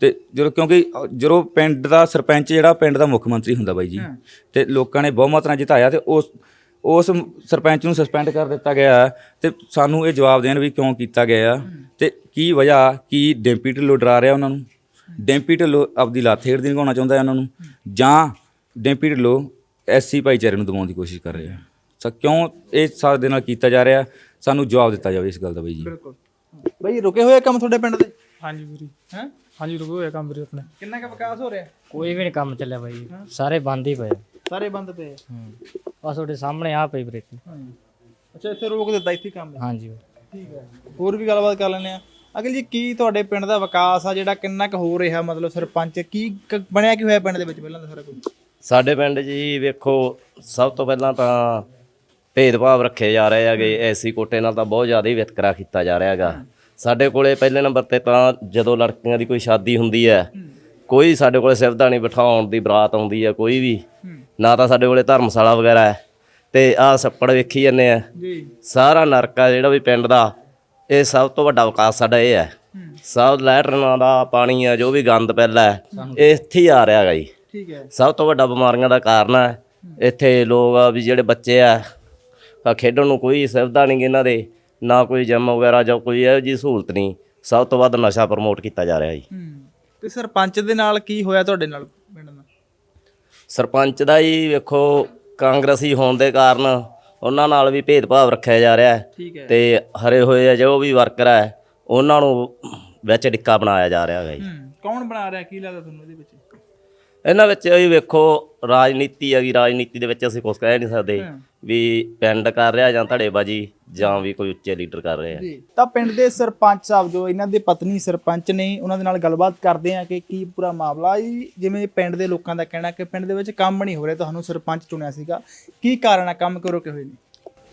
ਤੇ ਜਦੋਂ ਕਿਉਂਕਿ ਜਦੋਂ ਪਿੰਡ ਦਾ ਸਰਪੰਚ ਜਿਹੜਾ ਪਿੰਡ ਦਾ ਮੁੱਖ ਮੰਤਰੀ ਹੁੰਦਾ ਬਾਈ ਜੀ ਤੇ ਲੋਕਾਂ ਨੇ ਬਹੁਮਤ ਨਾਲ ਜਿਤਾਇਆ ਤੇ ਉਸ ਉਸ ਸਰਪੰਚ ਨੂੰ ਸਸਪੈਂਡ ਕਰ ਦਿੱਤਾ ਗਿਆ ਤੇ ਸਾਨੂੰ ਇਹ ਜਵਾਬ ਦੇਣ ਵੀ ਕਿਉਂ ਕੀਤਾ ਗਿਆ। ਤੇ ਕੀ ਵਜ੍ਹਾ ਕੀ ਡੈਂਪੀ ਢਿੱਲੋਂ ਡਰਾ ਰਿਹਾ ਉਹਨਾਂ ਨੂੰ? ਡੈਂਪੀ ਢਿੱਲੋਂ ਆਪਦੀ ਹੇਠ ਦੀ ਲਗਾਉਣਾ ਚਾਹੁੰਦਾ ਹੈ ਉਹਨਾਂ ਨੂੰ? ਜਾਂ ਡੈਂਪੀ ਢਿੱਲੋਂ ਐਸਸੀ ਭਾਈਚਾਰੇ ਨੂੰ ਦਬਾਉਣ ਦੀ ਕੋਸ਼ਿਸ਼ ਕਰ ਰਿਹਾ ਸੋ ਕਿਉਂ ਇਹ ਸਾਡੇ ਨਾਲ ਕੀਤਾ ਜਾ ਰਿਹਾ? ਸਾਨੂੰ ਜਵਾਬ ਦਿੱਤਾ ਜਾਵੇ ਇਸ ਗੱਲ ਦਾ ਬਾਈ ਜੀ। ਬਿਲਕੁਲ। ਬਈ ਰੁਕੇ ਹੋਏ ਕੰਮ ਤੁਹਾਡੇ ਪਿੰਡ ਦੇ? ਹਾਂਜੀ ਵੀਰੇ ਹੈ? ਹਾਂਜੀ ਰੁਕੋ ਹੋਇਆ ਕੰਮ ਵੀਰੇ ਆਪਣੇ। ਕਿੰਨਾ ਕੁ ਵਿਕਾਸ ਹੋ ਰਿਹਾ? ਕੋਈ ਵੀ ਨਹੀਂ ਕੰਮ ਚੱਲਿਆ ਬਾਈ ਸਾਰੇ ਬੰਦ ਹੀ ਪਏ ਸਾਰੇ ਬੰਦ ਪਏ ਆ। ਤੁਹਾਡੇ ਸਾਹਮਣੇ ਆ ਪਈ ਬ੍ਰੇਕ। ਅੱਛਾ ਇੱਥੇ ਰੋਕ ਦਿੱਤਾ ਇੱਥੇ ਕੰਮ ਹਾਂਜੀ ਠੀਕ ਹੈ। ਹੋਰ ਵੀ ਗੱਲਬਾਤ ਕਰ ਲੈਂਦੇ ਆ ਅਗਲ ਜੀ ਕੀ ਤੁਹਾਡੇ ਪਿੰਡ ਦਾ ਵਿਕਾਸ ਆ ਜਿਹੜਾ ਕਿੰਨਾ ਕੁ ਹੋ ਰਿਹਾ? ਮਤਲਬ ਸਰਪੰਚ ਕੀ ਕ- ਬਣਿਆ ਕੀ ਹੋਇਆ ਪਿੰਡ ਦੇ ਵਿੱਚ? ਪਹਿਲਾਂ ਤਾਂ ਸਾਰਾ ਕੁਝ ਸਾਡੇ ਪਿੰਡ ਜੀ ਵੇਖੋ ਸਭ ਤੋਂ ਪਹਿਲਾਂ ਤਾਂ ਭੇਦਭਾਵ ਰੱਖੇ ਜਾ ਰਹੇ ਹੈਗੇ ਐਸੀ ਕੋਟੇ ਨਾਲ ਤਾਂ ਬਹੁਤ ਜ਼ਿਆਦਾ ਹੀ ਵਿਤਕਰਾ ਕੀਤਾ ਜਾ ਰਿਹਾ ਹੈਗਾ। ਸਾਡੇ ਕੋਲੇ ਪਹਿਲੇ ਨੰਬਰ ਤੇ ਤਾਂ ਜਦੋਂ ਲੜਕੀਆਂ ਦੀ ਕੋਈ ਸ਼ਾਦੀ ਹੁੰਦੀ ਹੈ ਕੋਈ ਸਾਡੇ ਕੋਲੇ ਸਿਵਧਾਣੀ ਬਿਠਾਉਣ ਦੀ ਬਰਾਤ ਆਉਂਦੀ ਹੈ ਕੋਈ ਵੀ। ਨਾ ਤਾਂ ਸਾਡੇ ਕੋਲੇ ਧਰਮਸ਼ਾਲਾ ਵਗੈਰਾ ਹੈ। ਤੇ ਆਹ ਸੱਪੜ ਵੇਖੀ ਜੰਨੇ ਆ। ਜੀ। ਸਾਰਾ ਨਰਕ ਜਿਹੜਾ ਵੀ ਪਿੰਡ ਦਾ ਇਹ ਸਭ ਤੋਂ ਵੱਡਾ ਵਿਕਾਸ ਸਾਡਾ ਇਹ ਹੈ। ਸਭ ਲੈਟਰਨਾਂ ਦਾ ਪਾਣੀ ਆ ਜੋ ਵੀ ਗੰਦ ਪੈਲਾ ਹੈ ਇਹ ਇੱਥੇ ਹੀ ਆ ਰਿਹਾ ਹੈਗਾ ਜੀ। ਠੀਕ ਹੈ। ਸਭ ਤੋਂ ਵੱਡਾ ਬਿਮਾਰੀਆਂ ਦਾ ਕਾਰਨ ਹੈ। ਇੱਥੇ ਲੋਕ ਆ ਵੀ ਜਿਹੜੇ ਬੱਚੇ ਆ ਖੇਡਣ ਨੂੰ ਕੋਈ ਸੁਵਿਧਾ ਨਹੀਂ ਇਹਨਾਂ ਦੇ ਨਾ ਕੋਈ ਜਿਮ ਵਗੈਰਾ ਜਾਂ ਕੋਈ ਇਹੋ ਜਿਹੀ ਸਹੂਲਤ ਨਹੀਂ। ਸਭ ਤੋਂ ਵੱਧ ਨਸ਼ਾ ਪ੍ਰਮੋਟ ਕੀਤਾ ਜਾ ਰਿਹਾ ਜੀ। ਤੇ ਸਰਪੰਚ ਦੇ ਨਾਲ ਕੀ ਹੋਇਆ ਤੁਹਾਡੇ ਨਾਲ ਪਿੰਡ ਦਾ? ਸਰਪੰਚ ਦਾ ਹੀ ਵੇਖੋ ਕਾਂਗਰਸੀ ਹੋਣ ਦੇ ਕਾਰਨ ਉਹਨਾਂ ਨਾਲ ਵੀ ਭੇਦਭਾਵ ਰੱਖਿਆ ਜਾ ਰਿਹਾ ਹੈ। ਤੇ ਹਰੇ ਹੋਏ ਆ ਜੋ ਵੀ ਵਰਕਰ ਹੈ ਉਹਨਾਂ ਨੂੰ ਵਿੱਚ ਡਿੱਕਾ ਬਣਾਇਆ ਜਾ ਰਿਹਾ ਹੈ ਜੀ। ਕੌਣ ਬਣਾ ਰਿਹਾ? ਕੀ ਲੱਗਦਾ ਤੁਹਾਨੂੰ ਇਹਦੇ ਵਿੱਚ? ਇਹਨਾਂ ਵਿੱਚ ਇਹ ਵੇਖੋ ਰਾਜਨੀਤੀ ਹੈਗੀ। ਰਾਜਨੀਤੀ ਦੇ ਵਿੱਚ ਅਸੀਂ ਕੁਝ ਕਹਿ ਨਹੀਂ ਸਕਦੇ। ਵੀ ਪਿੰਡ ਕਰ ਰਿਹਾ ਜਾਂ ਧੜੇਬਾਜੀ ਜਾਂ ਵੀ ਕੋਈ ਉੱਚੇ ਲੀਡਰ ਕਰ ਰਿਹਾ ਜੀ। ਤਾਂ ਪਿੰਡ ਦੇ ਸਰਪੰਚ ਸਾਹਿਬ ਜੋ ਇਹਨਾਂ ਦੇ ਪਤਨੀ ਸਰਪੰਚ ਨੇ ਉਹਨਾਂ ਦੇ ਨਾਲ ਗੱਲਬਾਤ ਕਰਦੇ ਆ ਕਿ ਕੀ ਪੂਰਾ ਮਾਮਲਾ ਜੀ। ਜਿਵੇਂ ਪਿੰਡ ਦੇ ਲੋਕਾਂ ਦਾ ਕਹਿਣਾ ਕਿ ਪਿੰਡ ਦੇ ਵਿੱਚ ਕੰਮ ਨਹੀਂ ਹੋ ਰਿਹਾ ਤੁਹਾਨੂੰ ਸਰਪੰਚ ਚੁਣਿਆ ਸੀਗਾ। ਕੀ ਕਾਰਨ ਆ? ਕੰਮ ਕਿਉਂ ਰੁਕੇ ਹੋਏ ਨੇ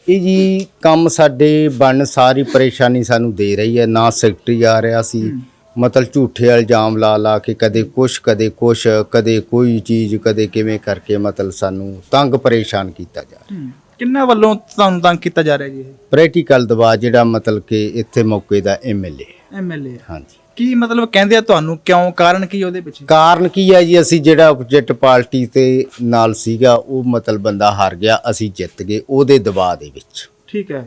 ਇਹ ਜੀ ਕੰਮ ਸਾਡੇ ਬਣ ਸਾਰੀ ਪਰੇਸ਼ਾਨੀ ਸਾਨੂੰ ਦੇ ਰਹੀ ਹੈ। ਨਾ ਸੈਕਟਰੀ ਆ ਰਿਹਾ ਸੀ। ਮਤਲਬ ਝੂਠੇ ਇਲਜ਼ਾਮ ਲਾ ਲਾ ਕੇ ਕਦੇ ਕੁਛ ਕਦੇ ਕੁਛ ਕਦੇ ਕੋਈ ਚੀਜ਼ ਕਦੇ ਕਿਵੇਂ ਕਰਕੇ ਮਤਲਬ ਸਾਨੂੰ ਤੰਗ ਪਰੇਸ਼ਾਨ ਕੀਤਾ ਜਾ ਰਿਹਾ। ਕਿੰਨਾ ਵੱਲੋਂ ਤੁਹਾਨੂੰ ਤੰਗ ਕੀਤਾ ਜਾ ਰਿਹਾ ਜੀ ਇਹ? ਪ੍ਰੈਕਟੀਕਲ ਦਬਾਅ ਜਿਹੜਾ ਮਤਲਬ ਕਿ ਇੱਥੇ ਮੌਕੇ ਦਾ ਐਮਐਲਏ ਐਮਐਲਏ ਹਾਂਜੀ। ਕੀ ਮਤਲਬ ਕਹਿੰਦੇ ਆ ਤੁਹਾਨੂੰ? ਕਿਉਂ? ਕਾਰਨ ਕੀ ਉਹਦੇ ਪਿੱਛੇ? ਕਾਰਨ ਕੀ ਹੈ ਜੀ? ਅਸੀਂ ਜਿਹੜਾ ਆਪੋਜੀਟ ਪਾਰਟੀ ਤੇ ਨਾਲ ਸੀਗਾ ਉਹ ਮਤਲਬ ਬੰਦਾ ਹਾਰ ਗਿਆ ਅਸੀਂ ਜਿੱਤ ਗਏ ਉਹਦੇ ਦਬਾਅ ਦੇ ਵਿੱਚ। ਠੀਕ ਹੈ।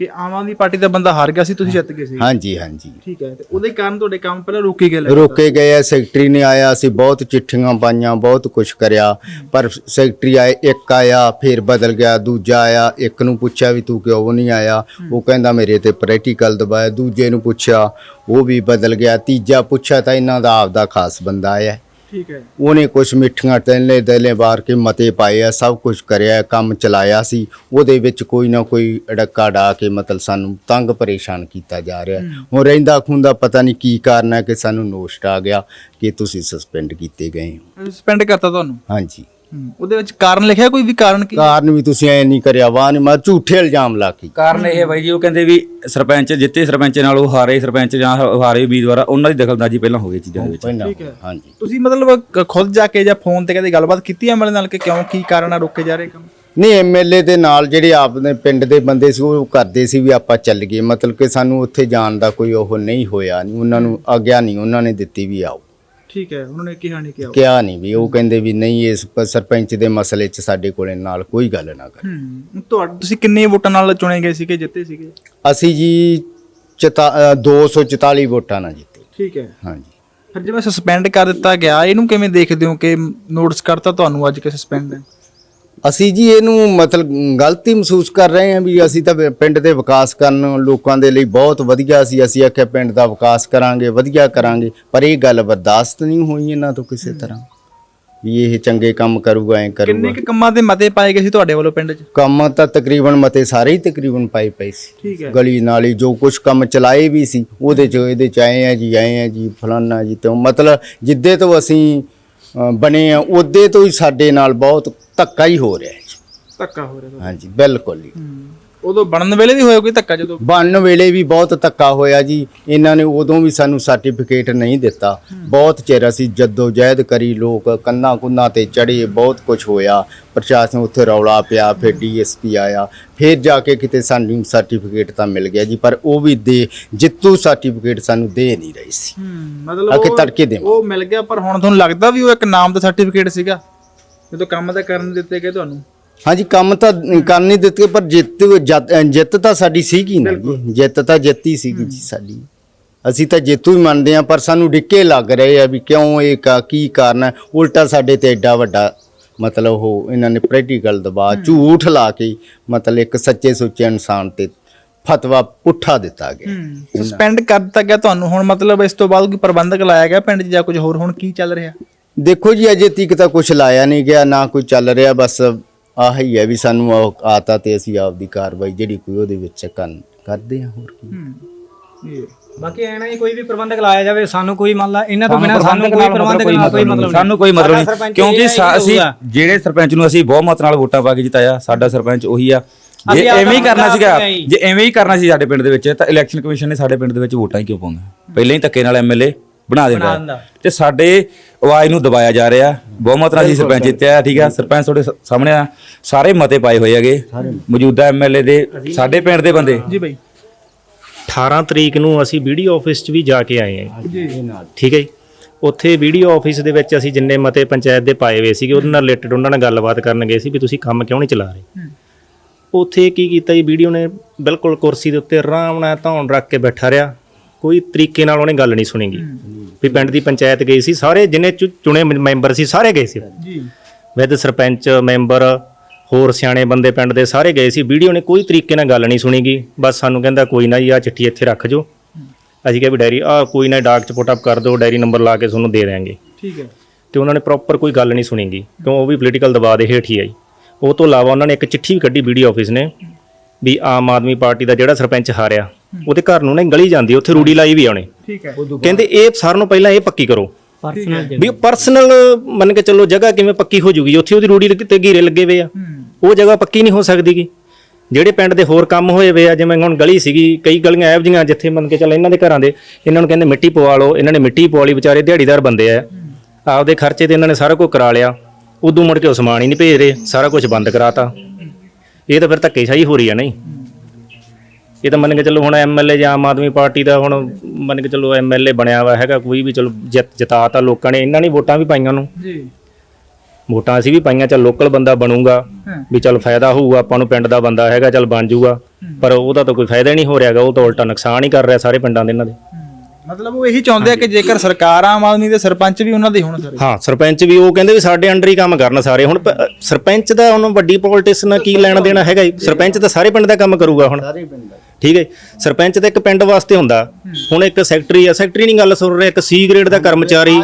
ਕਿ ਆਮ ਆਦਮੀ ਪਾਰਟੀ ਦਾ ਬੰਦਾ ਹਾਰ ਗਿਆ ਸੀ ਤੁਸੀਂ ਜਿੱਤ ਗਏ ਸੀ। ਹਾਂਜੀ ਹਾਂਜੀ। ਠੀਕ ਹੈ ਤੇ ਉਹਦੇ ਕਾਰਨ ਤੁਹਾਡੇ ਕੰਮ ਪਹਿਲਾਂ ਰੁਕੇ ਗਏ ਲੱਗਦਾ। ਰੋਕੇ ਗਏ ਆ ਸੈਕਟਰੀ ਨੇ ਆਇਆ ਅਸੀਂ ਬਹੁਤ ਚਿੱਠੀਆਂ ਪਾਈਆਂ ਬਹੁਤ ਕੁਝ ਕਰਿਆ ਪਰ ਸੈਕਟਰੀ ਆਏ ਇੱਕ ਆਇਆ ਫਿਰ ਬਦਲ ਗਿਆ ਦੂਜਾ ਆਇਆ ਇੱਕ ਨੂੰ ਪੁੱਛਿਆ ਵੀ ਤੂੰ ਕਿਉਂ ਨਹੀਂ ਆਇਆ? ਉਹ ਕਹਿੰਦਾ ਮੇਰੇ ਤੇ ਪ੍ਰੈਕਟੀਕਲ ਦਬਾਇਆ ਦੂਜੇ ਨੂੰ ਪੁੱਛਿਆ ਉਹ ਵੀ ਬਦਲ ਗਿਆ ਤੀਜਾ ਪੁੱਛਿਆ ਤਾਂ ਇਹਨਾਂ ਦਾ ਆਪਦਾ ਖਾਸ ਬੰਦਾ ਆਇਆ। ਠੀਕ ਹੈ। ਉਹਨੇ ਕੁਝ ਮਿੱਠੀਆਂ ਟੈਲੇ ਦੇਲੇ ਬਾਰ ਕੇ ਮਤੇ ਪਾਏ ਆ ਸਭ ਕੁਝ ਕਰਿਆ ਕੰਮ ਚਲਾਇਆ ਸੀ। ਉਹਦੇ ਵਿੱਚ ਕੋਈ ਨਾ ਕੋਈ ਅੜੱਕਾ ਡਾ ਕੇ ਮਤਲਬ ਸਾਨੂੰ ਤੰਗ ਪਰੇਸ਼ਾਨ ਕੀਤਾ ਜਾ ਰਿਹਾ। ਹੁਣ ਰਹਿੰਦਾ ਖੁੰਦਾ ਪਤਾ ਨਹੀਂ ਕੀ ਕਾਰਨ ਹੈ ਕਿ ਸਾਨੂੰ ਨੋਸਟ ਆ ਗਿਆ ਕਿ ਤੁਸੀਂ ਸਸਪੈਂਡ ਕੀਤੇ ਗਏ ਹੋ। ਸਸਪੈਂਡ ਕਰਤਾ ਤੁਹਾਨੂੰ? ਹਾਂਜੀ। ਉਹਦੇ ਵਿੱਚ ਕਾਰਨ ਲਿਖਿਆ ਕੋਈ ਵੀ ਕਾਰਨ ਕੀ? ਕਾਰਨ ਵੀ ਤੁਸੀਂ ਐ ਨਹੀਂ ਕਰਿਆ ਵਾਹ ਨਹੀਂ ਮੈਂ ਝੂਠੇ ਇਲਜ਼ਾਮ ਲਾ ਕੇ। ਕਾਰਨ ਇਹ ਹੈ ਬਾਈ ਜੀ ਉਹ ਕਹਿੰਦੇ ਵੀ ਸਰਪੰਚ ਜਿੱਤੇ ਸਰਪੰਚ ਨਾਲ ਉਹ ਹਾਰੇ ਸਰਪੰਚ ਜਾਂ ਹਾਰੇ ਉਮੀਦਵਾਰ ਆ, ਉਹਨਾਂ ਦੀ ਦਖਲਅੰਦਾਜ਼ੀ ਪਹਿਲਾਂ ਹੋ ਗਈ ਚੀਜ਼ਾਂ ਦੇ ਵਿੱਚ। ਪਹਿਲਾਂ ਠੀਕ ਹੈ। ਹਾਂਜੀ। ਤੁਸੀਂ ਮਤਲਬ ਖੁਦ ਜਾ ਕੇ ਜਾਂ ਫੋਨ ਤੇ ਕਦੇ ਗੱਲਬਾਤ ਕੀਤੀ ਐਮਐਲਏ ਨਾਲ ਕਿ ਕਿਉਂ ਕੀ ਕਾਰਨ ਆ ਰੋਕੇ ਜਾ ਰਹੇ ਕੰਮ? ਨਹੀਂ ਐਮਐਲਏ ਦੇ ਨਾਲ ਜਿਹੜੇ ਆਪਣੇ ਪਿੰਡ ਦੇ ਬੰਦੇ ਸੀ ਉਹ ਕਰਦੇ ਸੀ ਵੀ ਆਪਾਂ ਚੱਲ ਗਏ। ਮਤਲਬ ਕਿ ਸਾਨੂੰ ਉੱਥੇ ਜਾਣ ਦਾ ਕੋਈ ਉਹ ਨਹੀਂ ਹੋਇਆ ਨਹੀਂ ਉਹਨਾਂ ਨੂੰ ਆਗਿਆ ਨਹੀਂ ਉਹਨਾਂ ਨੇ ਦਿੱਤੀ ਵੀ ਆਓ। ਠੀਕ ਹੈ ਉਹਨਾਂ ਨੇ ਕਿਹਾ ਨਹੀਂ ਕਿਹਾ। ਕਿਹਾ ਨਹੀਂ ਵੀ ਉਹ ਕਹਿੰਦੇ ਵੀ ਨਹੀਂ ਇਸ ਪ- ਸਰਪੰਚ ਦੇ ਮਸਲੇ 'ਚ ਸਾਡੇ ਕੋਲੇ ਨਾਲ ਕੋਈ ਗੱਲ ਨਾ ਕਰ। ਹੂੰ ਤੁਹਾਡੇ ਤੁਸੀਂ ਕਿੰਨੇ ਵੋਟਾਂ ਨਾਲ ਚੁਣੇ ਗਏ ਸੀਗੇ ਜਿੱਤੇ ਸੀਗੇ? ਅਸੀਂ ਜੀ ਚਤਾ- ਅ, 244 ਵੋਟਾਂ ਨਾਲ ਜਿੱਤੇ। ਠੀਕ ਹੈ। ਹਾਂਜੀ। ਫਿਰ ਜਿਵੇਂ ਸਸਪੈਂਡ ਕਰ ਦਿੱਤਾ ਗਿਆ ਇਹਨੂੰ ਕਿਵੇਂ ਦੇਖਦੇ ਹੋ ਕਿ ਨੋਟਿਸ ਕਰਤਾ ਤੁਹਾਨੂੰ ਅੱਜ ਕਿ ਸਸਪੈਂਡ ਹੈ? ਅਸੀਂ ਜੀ ਇਹਨੂੰ ਮਤਲਬ ਗਲਤੀ ਮਹਿਸੂਸ ਕਰ ਰਹੇ ਹਾਂ ਵੀ ਅਸੀਂ ਤਾਂ ਪਿੰਡ ਦੇ ਵਿਕਾਸ ਕਰਨ ਲੋਕਾਂ ਦੇ ਲਈ ਬਹੁਤ ਵਧੀਆ ਸੀ। ਅਸੀਂ ਆਖਿਆ ਪਿੰਡ ਦਾ ਵਿਕਾਸ ਕਰਾਂਗੇ ਵਧੀਆ ਕਰਾਂਗੇ ਪਰ ਇਹ ਗੱਲ ਬਰਦਾਸ਼ਤ ਨਹੀਂ ਹੋਈ ਇਹਨਾਂ ਤੋਂ ਕਿਸੇ ਤਰ੍ਹਾਂ। ਵੀ ਇਹ ਚੰਗੇ ਕੰਮ ਕਰੂਗਾ ਐ ਕਿੰਨੇ ਕਰੂਗਾ ਕੁ ਕੰਮਾਂ ਦੇ ਮਤੇ ਪਾਏ ਗਏ ਸੀ ਤੁਹਾਡੇ ਵੱਲੋਂ ਪਿੰਡ 'ਚ? ਕੰਮ ਤਾਂ ਤਕਰੀਬਨ ਮਤੇ ਸਾਰੇ ਹੀ ਤਕਰੀਬਨ ਪਾਈ ਪਈ ਸੀ। ਗਲੀ ਨਾਲੀ ਜੋ ਕੁਝ ਕੰਮ ਚਲਾਏ ਵੀ ਸੀ ਉਹਦੇ ਚ ਇਹਦੇ ਚ ਆਏ ਆ ਜੀ ਆਏ ਆ ਜੀ ਫਲਾਨਾ ਜੀ ਤੇ ਮਤਲਬ ਜਿੱਦੇ ਤੋਂ ਅਸੀਂ ਬਣੇ ਆ ਉਹਦੇ ਤੋਂ ਹੀ ਸਾਡੇ ਨਾਲ ਬਹੁਤ ਧੱਕਾ ਹੀ ਹੋ ਰਿਹਾ ਹੈ ਜੀ। ਧੱਕਾ ਹੋ ਰਿਹਾ। ਹਾਂਜੀ ਬਿਲਕੁਲ ਜੀ। ਉਦੋਂ ਬਣਨ ਵੇਲੇ ਵੀ ਹੋਇਆ ਕੋਈ ਧੱਕਾ ਜਦੋਂ? ਬਣਨ ਵੇਲੇ ਵੀ ਬਹੁਤ ਧੱਕਾ ਹੋਇਆ ਜੀ। ਇਹਨਾਂ ਨੇ ਉਦੋਂ ਵੀ ਸਾਨੂੰ ਸਰਟੀਫਿਕੇਟ ਨਹੀਂ ਦਿੱਤਾ। ਬਹੁਤ ਚਿਰ ਅਸੀਂ ਜੱਦੋ ਜਹਿਦ ਕਰੀ ਲੋਕ ਕੰਨਾਂ ਕੁੰਨਾਂ ਤੇ ਚੜੇ ਬਹੁਤ ਕੁਝ ਹੋਇਆ। ਪ੍ਰਸ਼ਾਸਨ ਉੱਥੇ ਰੌਲਾ ਪਿਆ ਫਿਰ ਡੀਐਸਪੀ ਆਇਆ। ਫਿਰ ਜਾ ਕੇ ਕਿਤੇ ਸਾਨੂੰ ਸਰਟੀਫਿਕੇਟ ਤਾਂ ਮਿਲ ਗਿਆ ਜੀ ਪਰ ਉਹ ਵੀ ਦੇ ਜਿੱਤੂ ਸਰਟੀਫਿਕੇਟ ਸਾਨੂੰ ਦੇ ਨਹੀਂ ਰਹੀ ਸੀ। ਮਤਲਬ ਆ ਕੇ ਉਹ- ਤੜਕੇ ਦੇਵਾਂ। ਉਹ ਮਿਲ ਗਿਆ ਪਰ ਹੁਣ ਤੁਹਾਨੂੰ ਲੱਗਦਾ ਵੀ ਉਹ ਇੱਕ ਨਾਮ ਦਾ ਸਰਟੀਫਿਕੇਟ ਸੀਗਾ? ਜਦੋਂ ਕੰਮ ਤਾਂ ਕਰਨ ਦਿੱਤੇ ਗਏ ਤੁਹਾਨੂੰ? ਹਾਂਜੀ ਕੰਮ ਤਾਂ ਕਰ ਨਹੀਂ ਦਿੱਤੇ ਪਰ ਜਿੱਤ ਜੱਤ- ਜਿੱਤ ਤਾਂ ਸਾਡੀ ਸੀਗੀ ਨਾ ਜੀ। ਜਿੱਤ ਤਾਂ ਜਿੱਤੀ ਸੀਗੀ ਜੀ ਸਾਡੀ। ਅਸੀਂ ਤਾਂ ਜੇਤੂ ਹੀ ਮੰਨਦੇ ਆ ਪਰ ਸਾਨੂੰ ਡਿੱਕੇ ਲੱਗ ਰਹੇ ਆ ਵੀ ਕਿਉਂ ਇਹ ਕਾ ਕੀ ਕਾਰਨ ਹੈ। ਉਲਟਾ ਸਾਡੇ ਤੇ ਐਡਾ ਵੱਡਾ ਮਤਲਬ ਉਹ ਇਹਨਾਂ ਨੇ ਪ੍ਰੈਕਟੀਕਲ ਦਬਾ ਝੂਠ ਲਾ ਕੇ ਮਤਲਬ ਇੱਕ ਸੱਚੇ ਸੁੱਚੇ ਇਨਸਾਨ ਤੇ ਫਤਵਾ ਪੁੱਠਾ ਦਿੱਤਾ ਗਿਆ। ਸਸਪੈਂਡ ਕਰ ਦਿੱਤਾ ਗਿਆ ਤੁਹਾਨੂੰ। ਹੁਣ ਮਤਲਬ ਇਸ ਤੋਂ ਬਾਅਦ ਕੋਈ ਪ੍ਰਬੰਧਕ ਲਾਇਆ ਗਿਆ ਪਿੰਡ 'ਚ ਜਾਂ ਕੁਝ ਹੋਰ? ਹੁਣ ਕੀ ਚੱਲ ਰਿਹਾ? ਦੇਖੋ ਜੀ ਅਜੇ ਤੱਕ ਤਾਂ ਕੁਝ ਲਾਇਆ ਨਹੀਂ ਗਿਆ ਨਾ ਕੋਈ ਚੱਲ ਰਿਹਾ ਬਸ ਆਹੀ ਹੈ ਵੀ ਸਾਨੂੰ ਆਤਾ ਤੇ ਅਸੀਂ ਆਪਦੀ ਕਾਰਵਾਈ ਜਿਹੜੀ ਕੋਈ ਉਹਦੇ ਵਿੱਚ ਕਰਨ ਕਰਦੇ ਹਾਂ ਹੋਰ ਕੀ ਬਾਕੀ ਐ ਨਾ ਜੀ ਕੋਈ ਵੀ ਪ੍ਰਬੰਧਕ ਲਾਇਆ ਜਾਵੇ ਸਾਨੂੰ ਕੋਈ ਮੰਨ ਲਾ ਇਹਨਾਂ ਤੋਂ ਬਿਨਾਂ ਸਾਨੂੰ ਕੋਈ ਪ੍ਰਬੰਧਕ ਨਾਲ ਕੋਈ ਮਤਲਬ ਨਹੀਂ ਸਾਨੂੰ ਕੋਈ ਮਤਲਬ ਨਹੀਂ ਸਰਪੰਚ ਕਿਉਂਕਿ ਅਸੀਂ। ਜਿਹੜੇ ਸਰਪੰਚ ਨੂੰ ਅਸੀਂ ਬਹੁਮਤ ਨਾਲ ਵੋਟਾਂ ਪਾ ਕੇ ਜਿਤਾਇਆ ਸਾਡਾ ਸਰਪੰਚ ਉਹੀ ਆ ਜੇ ਐਵੇਂ ਹੀ ਕਰਨਾ ਸੀਗਾ। ਜੇ ਐਵੇਂ ਹੀ ਕਰਨਾ ਸੀ ਸਾਡੇ ਪਿੰਡ ਦੇ ਵਿੱਚ ਤਾਂ ਇਲੈਕਸ਼ਨ ਕਮਿਸ਼ਨ ਨੇ ਸਾਡੇ ਪਿੰਡ ਦੇ ਵਿੱਚ ਵੋਟਾਂ ਹੀ ਕਿਉਂ ਪਾਉਂਦਾ ਪਹਿਲਾਂ ਹੀ ਧੱਕੇ ਨਾਲ ਐਮਐਲਏ ਬਣਾ। ਦਿੰਦਾ। ਤੇ ਸਾਡੇ ਆਵਾਜ਼ ਨੂੰ ਦਬਾਇਆ ਜਾ ਰਿਹਾ। ਬਹੁਮਤ ਨਾਲ ਅਸੀਂ ਸਰਪੰਚ ਜਿੱਤਿਆ ਠੀਕ ਆ? ਸਰਪੰਚ ਤੁਹਾਡੇ ਸ- ਸਾਹਮਣੇ ਆ। ਸਾਰੇ ਮਤੇ ਪਾਏ ਹੋਏ ਹੈਗੇ। ਮੌਜੂਦਾ ਐਮਐਲਏ ਦੇ ਸਾਡੇ ਪਿੰਡ ਦੇ ਬੰਦੇ। ਜੀ ਬਾਈ। 18 ਤਰੀਕ ਨੂੰ ਅਸੀਂ ਵੀਡੀਓ ਆਫਿਸ 'ਚ ਵੀ ਜਾ ਕੇ ਆਏ ਹਾਂ ਜੀ। ਠੀਕ ਹੈ ਜੀ। ਉੱਥੇ ਵੀਡੀਓ ਆਫਿਸ ਦੇ ਵਿੱਚ ਅਸੀਂ ਜਿੰਨੇ ਮਤੇ ਪੰਚਾਇਤ ਦੇ ਪਾਏ ਹੋਏ ਸੀਗੇ ਉਹਨਾਂ ਨਾਲ ਰਿਲੇਟਡ ਉਹਨਾਂ ਨਾਲ ਗੱਲਬਾਤ ਕਰਨ ਗਏ ਸੀ ਵੀ ਤੁਸੀਂ ਕੰਮ ਕਿਉਂ ਨਹੀਂ ਚਲਾ ਰਹੇ। ਉੱਥੇ ਕੀ ਕੀਤਾ ਜੀ? ਵੀਡੀਓ ਨੇ ਬਿਲਕੁਲ ਕੁਰਸੀ ਦੇ ਉੱਤੇ ਆਰਾਮ ਨਾਲ ਧੌਣ ਰੱਖ ਕੇ ਬੈਠਾ ਰਿਹਾ। ਕੋਈ ਤਰੀਕੇ ਨਾਲ ਉਹਨੇ ਗੱਲ ਨਹੀਂ ਸੁਣੀਗੀ। ਵੀ ਪਿੰਡ ਦੀ ਪੰਚਾਇਤ ਗਈ ਸੀ ਸਾਰੇ ਜਿੰਨੇ ਚੁਣੇ ਮੈਂਬਰ ਸੀ ਸਾਰੇ ਗਏ ਸੀ। ਜੀ। ਵਿਦ ਸਰਪੰਚ ਮੈਂਬਰ ਹੋਰ ਸਿਆਣੇ ਬੰਦੇ ਪਿੰਡ ਦੇ ਸਾਰੇ ਗਏ ਸੀ। ਵੀਡੀਓ ਨੇ ਕੋਈ ਤਰੀਕੇ ਨਾਲ ਗੱਲ ਨਹੀਂ ਸੁਣੀਗੀ। ਬਸ ਸਾਨੂੰ ਕਹਿੰਦਾ ਕੋਈ ਨਾ ਜੀ ਆ ਚਿੱਠੀ ਇੱਥੇ ਰੱਖ ਜੋ। ਅਸੀਂ ਕਿਹਾ ਵੀ ਡਾਇਰੀ ਆ ਕੋਈ ਨਾ ਡਾਕ ਚ ਪੁੱਟ ਅਪ ਕਰ ਦਿਓ ਡਾਇਰੀ ਨੰਬਰ ਲਾ ਕੇ ਤੁਹਾਨੂੰ ਦੇ ਦਿਆਂਗੇ। ਠੀਕ ਹੈ। ਤੇ ਉਹਨਾਂ ਨੇ ਪ੍ਰੋਪਰ ਕੋਈ ਗੱਲ ਨਹੀਂ ਸੁਣੀਗੀ। ਕਿਉਂ? ਉਹ ਵੀ ਪੋਲੀਟੀਕਲ ਦਬਾਅ ਦੇ ਹੇਠ ਹੀ ਆਈ। ਉਹ ਤੋਂ ਇਲਾਵਾ ਉਹਨਾਂ ਨੇ ਇੱਕ ਚਿੱਠੀ ਵੀ ਕੱਢੀ ਵੀਡੀਓ ਆਫਿਸ ਨੇ ਵੀ ਆਮ ਆਦਮੀ ਪਾਰਟੀ ਦਾ ਜਿਹੜਾ ਸਰਪੰਚ ਹਾਰਿਆ। ਉਹਦੇ ਘਰ ਨੂੰ ਨਾ ਗਲੀ ਜਾਂਦੀ ਉੱਥੇ ਰੂੜੀ ਲਾਈ ਵੀ ਆ ਉਹਨੇ। ਠੀਕ ਹੈ। ਕਹਿੰਦੇ ਇਹ ਸਾਰਿਆਂ ਨੂੰ ਪਹਿਲਾਂ ਇਹ ਪੱਕੀ ਕਰੋ। ਪਰਸਨਲ ਵੀ ਪਰਸਨਲ ਮੰਨ ਕੇ ਚੱਲੋ ਜਗ੍ਹਾ ਕਿਵੇਂ ਪੱਕੀ ਹੋ ਜੂਗੀ ਉੱਥੇ ਉਹਦੀ ਰੂੜੀ ਤੇ ਗੀਰੇ ਲੱਗੇ ਹੋਏ ਆ। ਉਹ ਜਗ੍ਹਾ ਪੱਕੀ ਨਹੀਂ ਹੋ ਸਕਦੀਗੀ। ਜਿਹੜੇ ਪਿੰਡ ਦੇ ਹੋਰ ਕੰਮ ਹੋਏ ਵੇ ਆ ਜਿਵੇਂ ਹੁਣ ਗਲੀ ਸੀਗੀ ਕਈ ਗਲੀਆਂ ਐਵ ਜੀਆਂ ਜਿੱਥੇ ਮੰਨ ਕੇ ਚੱਲ ਇਹਨਾਂ ਦੇ ਘਰਾਂ ਦੇ ਇਹਨਾਂ ਨੂੰ ਕਹਿੰਦੇ ਮਿੱਟੀ ਪਵਾ ਲਓ ਇਹਨਾਂ ਨੇ ਮਿੱਟੀ ਪਵਾ ਲਈ ਵਿਚਾਰੇ ਦਿਹਾੜੀਦਾਰ ਬੰਦੇ ਆ। ਆਪਦੇ ਖਰਚੇ ਤੇ ਇਹਨਾਂ ਨੇ ਸਾਰਾ ਕੁਝ ਕਰਾ ਲਿਆ। ਉਦੋਂ ਮੁੜ ਕੇ ਉਹ ਸਮਾਨ ਹੀ ਨਹੀਂ ਭੇਜ ਰਹੇ ਸਾਰਾ ਕੁਝ ਬੰਦ ਕਰਾਤਾ। ਇਹ ਤਾਂ ਫਿਰ ਧੱਕੇਸ਼ਾਹੀ ਹੋ ਰਹੀ ਆ ਨਹੀਂ? ਇਹ ਤਾਂ ਮੰਨ ਕੇ ਚੱਲੋ ਹੁਣ ਐਮਐਲਏ ਜਾਂ ਆਮ ਆਦਮੀ ਪਾਰਟੀ ਦਾ ਹੁਣ ਮੰਨ ਕੇ ਚੱਲੋ ਐਮਐਲਏ ਬਣਿਆ ਵਾ ਹੈਗਾ ਕੋਈ ਵੀ ਚਲੋ ਜਿੱਤ ਜਿਤਾ ਤਾਂ ਲੋਕਾਂ ਨੇ ਇਹਨਾਂ ਨੇ ਵੋਟਾਂ ਵੀ ਪਾਈਆਂ ਨੂੰ। ਜੀ। ਵੋਟਾਂ ਅਸੀਂ ਵੀ ਪਾਈਆਂ ਚੱਲ ਲੋਕਲ ਬੰਦਾ ਬਣੂਗਾ। ਵੀ ਚੱਲ ਫਾਇਦਾ ਹੋਊਗਾ ਆਪਾਂ ਨੂੰ ਪਿੰਡ ਦਾ ਬੰਦਾ ਹੈਗਾ ਚੱਲ ਬਣ ਜਾਊਗਾ ਪਰ ਉਹਦਾ ਤਾਂ ਕੋਈ ਫਾਇਦਾ ਹੀ ਨਹੀਂ ਹੋ ਰਿਹਾਗਾ ਉਹ ਤਾਂ ਉਲਟਾ ਨੁਕਸਾਨ ਹੀ ਕਰ ਰਿਹਾ ਸਾਰੇ ਪਿੰਡਾਂ ਦੇ ਇਹਨਾਂ ਦੇ। ਮਤਲਬ ਉਹ ਇਹੀ ਚਾਹੁੰਦੇ ਆ ਕਿ ਜੇਕਰ ਸਰਕਾਰ ਆਮ ਆਦਮੀ ਦੇ ਸਰਪੰਚ ਵੀ ਉਹਨਾਂ ਦੇ ਹੋਣ ਸਾਰੇ। ਹਾਂ ਸਰਪੰਚ ਵੀ ਉਹ ਕਹਿੰਦੇ ਵੀ ਸਾਡੇ ਅੰਡਰ ਹੀ ਕੰਮ ਕਰਨ ਸਾਰੇ। ਹੁਣ ਪ- ਸਰਪੰਚ ਦਾ ਉਹਨੂੰ ਵੱਡੀ ਪੋਲਿਟਿਕਸ ਨਾਲ ਕੀ ਲੈਣਾ ਦੇਣਾ ਹੈਗਾ ਜੀ? ਸਰਪੰਚ ਤਾਂ ਸਾਰੇ ਪਿੰਡ ਦਾ ਕੰਮ ਕਰੂਗਾ ਹੁਣ। ਠੀਕ ਹੈ ਜੀ। ਸਰਪੰਚ ਤਾਂ ਇੱਕ ਪਿੰਡ ਵਾਸਤੇ ਹੁੰਦਾ। ਹੁਣ ਇੱਕ ਸੈਕਟਰੀ ਆ ਸੈਕਟਰੀ ਨਹੀਂ ਗੱਲ ਸੁਣ ਰਿਹਾ ਇੱਕ ਸੀ ਗ੍ਰੇਡ ਦਾ ਕਰਮਚਾਰੀ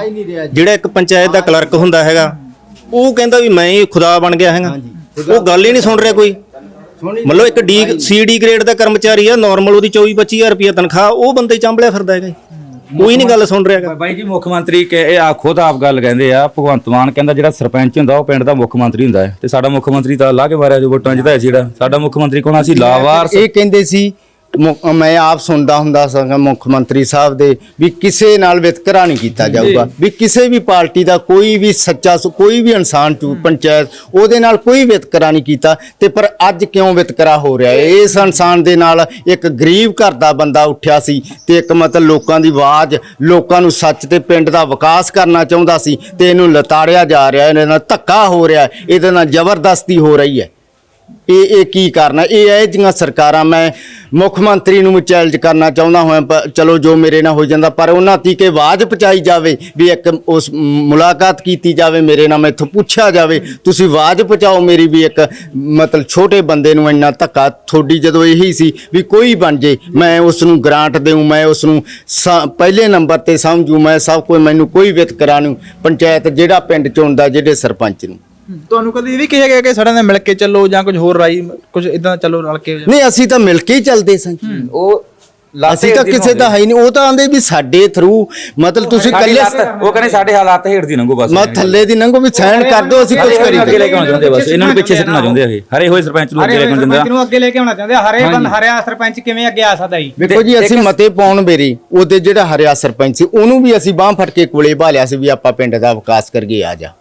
ਜਿਹੜਾ ਇੱਕ ਪੰਚਾਇਤ ਦਾ ਕਲਰਕ ਹੁੰਦਾ ਹੈਗਾ ਉਹ ਕਹਿੰਦਾ ਵੀ ਮੈਂ ਹੀ ਖੁਦਾ ਬਣ ਗਿਆ ਹੈਗਾ। ਉਹ ਗੱਲ ਹੀ ਨਹੀਂ ਸੁਣ ਰਿਹਾ ਕੋਈ। ਮਤਲਬ ਇੱਕ ਡੀ ਸੀ ਡੀ ਗ੍ਰੇਡ ਦਾ ਕਰਮਚਾਰੀ ਆ ਨਾਰਮਲ ਉਹਦੀ 24 25000 ਰੁਪਏ ਤਨਖਾਹ ਉਹ ਬੰਦੇ ਚਾਂਬਲਿਆ ਫਿਰਦਾ ਹੈਗਾ ਜੀ। ਕੋਈ ਨਹੀਂ ਗੱਲ ਸੁਣ ਰਿਹਾ ਬਾਈ ਜੀ ਮੁੱਖ ਮੰਤਰੀ ਕਿ ਇਹ ਆ ਖੁਦ ਆਪ ਗੱਲ ਕਹਿੰਦੇ ਆ ਭਗਵੰਤ ਮਾਨ ਕਹਿੰਦਾ ਜਿਹੜਾ ਸਰਪੰਚ ਹੁੰਦਾ ਉਹ ਪਿੰਡ ਦਾ ਮੁੱਖ ਮੰਤਰੀ ਹੁੰਦਾ ਹੈ। ਤੇ ਸਾਡਾ ਮੁੱਖ ਮੰਤਰੀ ਤਾਂ ਲਾ ਕੇ ਮਾਰਿਆ ਜੋ ਵੋਟਾਂ ਜਿੱਤਾ ਜਿਹੜਾ। ਸਾਡਾ ਮੁੱਖ ਮੰਤਰੀ ਕੋਣ ਅਸੀਂ ਲਾਵਾਰਸ। ਇਹ ਕਹਿੰਦੇ ਸੀ ਮੁ- ਮੈਂ ਆਪ ਸੁਣਦਾ ਹੁੰਦਾ ਸਾਂ ਮੁੱਖ ਮੰਤਰੀ ਸਾਹਿਬ ਦੇ ਵੀ ਕਿਸੇ ਨਾਲ ਵਿਤਕਰਾ ਨਹੀਂ ਕੀਤਾ ਜਾਊਗਾ ਵੀ ਕਿਸੇ ਵੀ ਪਾਰਟੀ ਦਾ ਕੋਈ ਵੀ ਸੱਚਾ ਸੁ- ਕੋਈ ਵੀ ਇਨਸਾਨ ਚੂ ਪੰਚਾਇਤ ਉਹਦੇ ਨਾਲ ਕੋਈ ਵਿਤਕਰਾ ਨਹੀਂ ਕੀਤਾ ਤੇ ਪਰ ਅੱਜ ਕਿਉਂ ਵਿਤਕਰਾ ਹੋ ਰਿਹਾ? ਹੈ ਇਸ ਇਨਸਾਨ ਦੇ ਨਾਲ ਇੱਕ ਗਰੀਬ ਘਰ ਦਾ ਬੰਦਾ ਉੱਠਿਆ ਸੀ ਤੇ ਇੱਕ ਮਤਲਬ ਲੋਕਾਂ ਦੀ ਆਵਾਜ਼ ਲੋਕਾਂ ਨੂੰ ਸੱਚ ਤੇ ਪਿੰਡ ਦਾ ਵਿਕਾਸ ਕਰਨਾ ਚਾਹੁੰਦਾ ਸੀ ਤੇ ਇਹਨੂੰ ਲਤਾੜਿਆ ਜਾ ਰਿਹਾ ਇਹਦੇ ਨਾਲ ਧੱਕਾ ਹੋ ਰਿਹਾ ਇਹਦੇ ਨਾਲ ਜ਼ਬਰਦਸਤੀ ਹੋ ਰਹੀ ਹੈ। ਇਹ ਇਹ ਕੀ ਕਰਨਾ ਇਹ ਇਹ ਜਿਹੀਆਂ ਸਰਕਾਰਾਂ ਮੈਂ ਮੁੱਖ ਮੰਤਰੀ ਨੂੰ ਚੈਲੰਜ ਕਰਨਾ ਚਾਹੁੰਦਾ ਹਾਂ ਪ- ਚਲੋ ਜੋ ਮੇਰੇ ਨਾਲ ਹੋ ਜਾਂਦਾ, ਪਰ ਉਹਨਾਂ ਤੀਕੇ ਆਵਾਜ਼ ਪਹੁੰਚਾਈ ਜਾਵੇ ਵੀ ਇੱਕ ਉਸ ਮੁਲਾਕਾਤ ਕੀਤੀ ਜਾਵੇ, ਮੇਰੇ ਨਾਲ ਮੈਥੋਂ ਪੁੱਛਿਆ ਜਾਵੇ, ਤੁਸੀਂ ਆਵਾਜ਼ ਪਹੁੰਚਾਓ ਮੇਰੀ ਵੀ ਇੱਕ, ਮਤਲਬ ਛੋਟੇ ਬੰਦੇ ਨੂੰ ਇੰਨਾ ਧੱਕਾ ਥੋੜੀ ਜਦੋਂ ਇਹੀ ਸੀ ਵੀ ਕੋਈ ਬਣ ਜੇ, ਮੈਂ ਉਸ ਨੂੰ ਗ੍ਰਾਂਟ ਦੇਉ ਮੈਂ ਉਸ ਨੂੰ ਸ- ਪਹਿਲੇ ਨੰਬਰ ਤੇ ਸਮਝੂ, ਮੈਂ ਸਭ ਕੋਈ ਮੈਨੂੰ ਕੋਈ ਵਿਤਕਰਾ ਨੂੰ ਪੰਚਾਇਤ ਜਿਹੜਾ ਪਿੰਡ ਚੁਣਦਾ ਜਿਹੜੇ ਸਰਪੰਚ ਨੂੰ। ਤੁਹਾਨੂੰ ਕਦੇ ਇਹ ਵੀ ਕਿਹਾ ਗਿਆ ਕਿ ਸਾਡੇ ਨਾਲ ਮਿਲ ਕੇ ਚੱਲੋ ਜਾਂ ਕੁਝ ਹੋਰ ਰਾਈ ਕੁਝ ਇਦਾਂ ਚੱਲੋ ਰਲ ਕੇ? ਨਹੀਂ ਅਸੀਂ ਤਾਂ ਮਿਲ ਕੇ ਹੀ ਚੱਲਦੇ ਸਾਂ ਉਹ ਅਸੀਂ ਤਾਂ ਕਿਸੇ ਦਾ ਹੈ ਨਹੀਂ। ਉਹ ਤਾਂ ਆਂਦੇ ਵੀ ਸਾਡੇ ਥਰੂ ਮਤਲਬ ਤੁਸੀਂ ਕੱਲੇ ਉਹ ਕਹਿੰਦੇ ਸਾਡੇ ਹਾਲਾਤ ਹੇਠ ਦੀ ਲੰਘੋ ਬਸ। ਮੈਂ ਥੱਲੇ ਦੀ ਨੰਗੋ ਵੀ ਸਾਈਨ ਕਰ ਦਿਓ ਅਸੀਂ ਕੁਝ ਕਰੀ ਅੱਗੇ ਲੈ ਕੇ ਆਉਣਾ ਚਾਹੁੰਦੇ ਬਸ। ਇਹਨਾਂ ਨੂੰ ਪਿੱਛੇ ਸਿੱਟਣਾ ਚਾਹੁੰਦੇ ਆ ਇਹ। ਹਰੇ ਹੋਏ ਸਰਪੰਚ ਨੂੰ ਅੱਗੇ ਲੈ ਕੇ ਆਉਣਾ ਚਾਹੁੰਦੇ ਸਰਪੰਚ ਨੂੰ ਅੱਗੇ ਲੈ ਕੇ ਆਉਣਾ ਚਾਹੁੰਦੇ ਆ। ਹਰੇ ਬੰਦ ਹਰਿਆ ਸਰਪੰਚ ਕਿਵੇਂ ਅੱਗੇ ਆ ਸਕਦਾ ਜੀ? ਵੇਖੋ ਜੀ ਅਸੀਂ ਮਤੇ ਪਾਉਣ ਵੇਰੀ ਉਹਦੇ ਜਿਹੜਾ ਹਰਿਆ ਸਰਪੰਚ ਸੀ ਉਹਨੂੰ ਵੀ ਅਸੀਂ ਬਾਹ ਫੜ ਕੇ ਕੋਲੇ ਭਾਲਿਆ ਸੀ ਵੀ ਆਪਾਂ ਪਿੰਡ ਦਾ ਵਿਕਾਸ ਕਰੀਏ ਆ ਜਾ।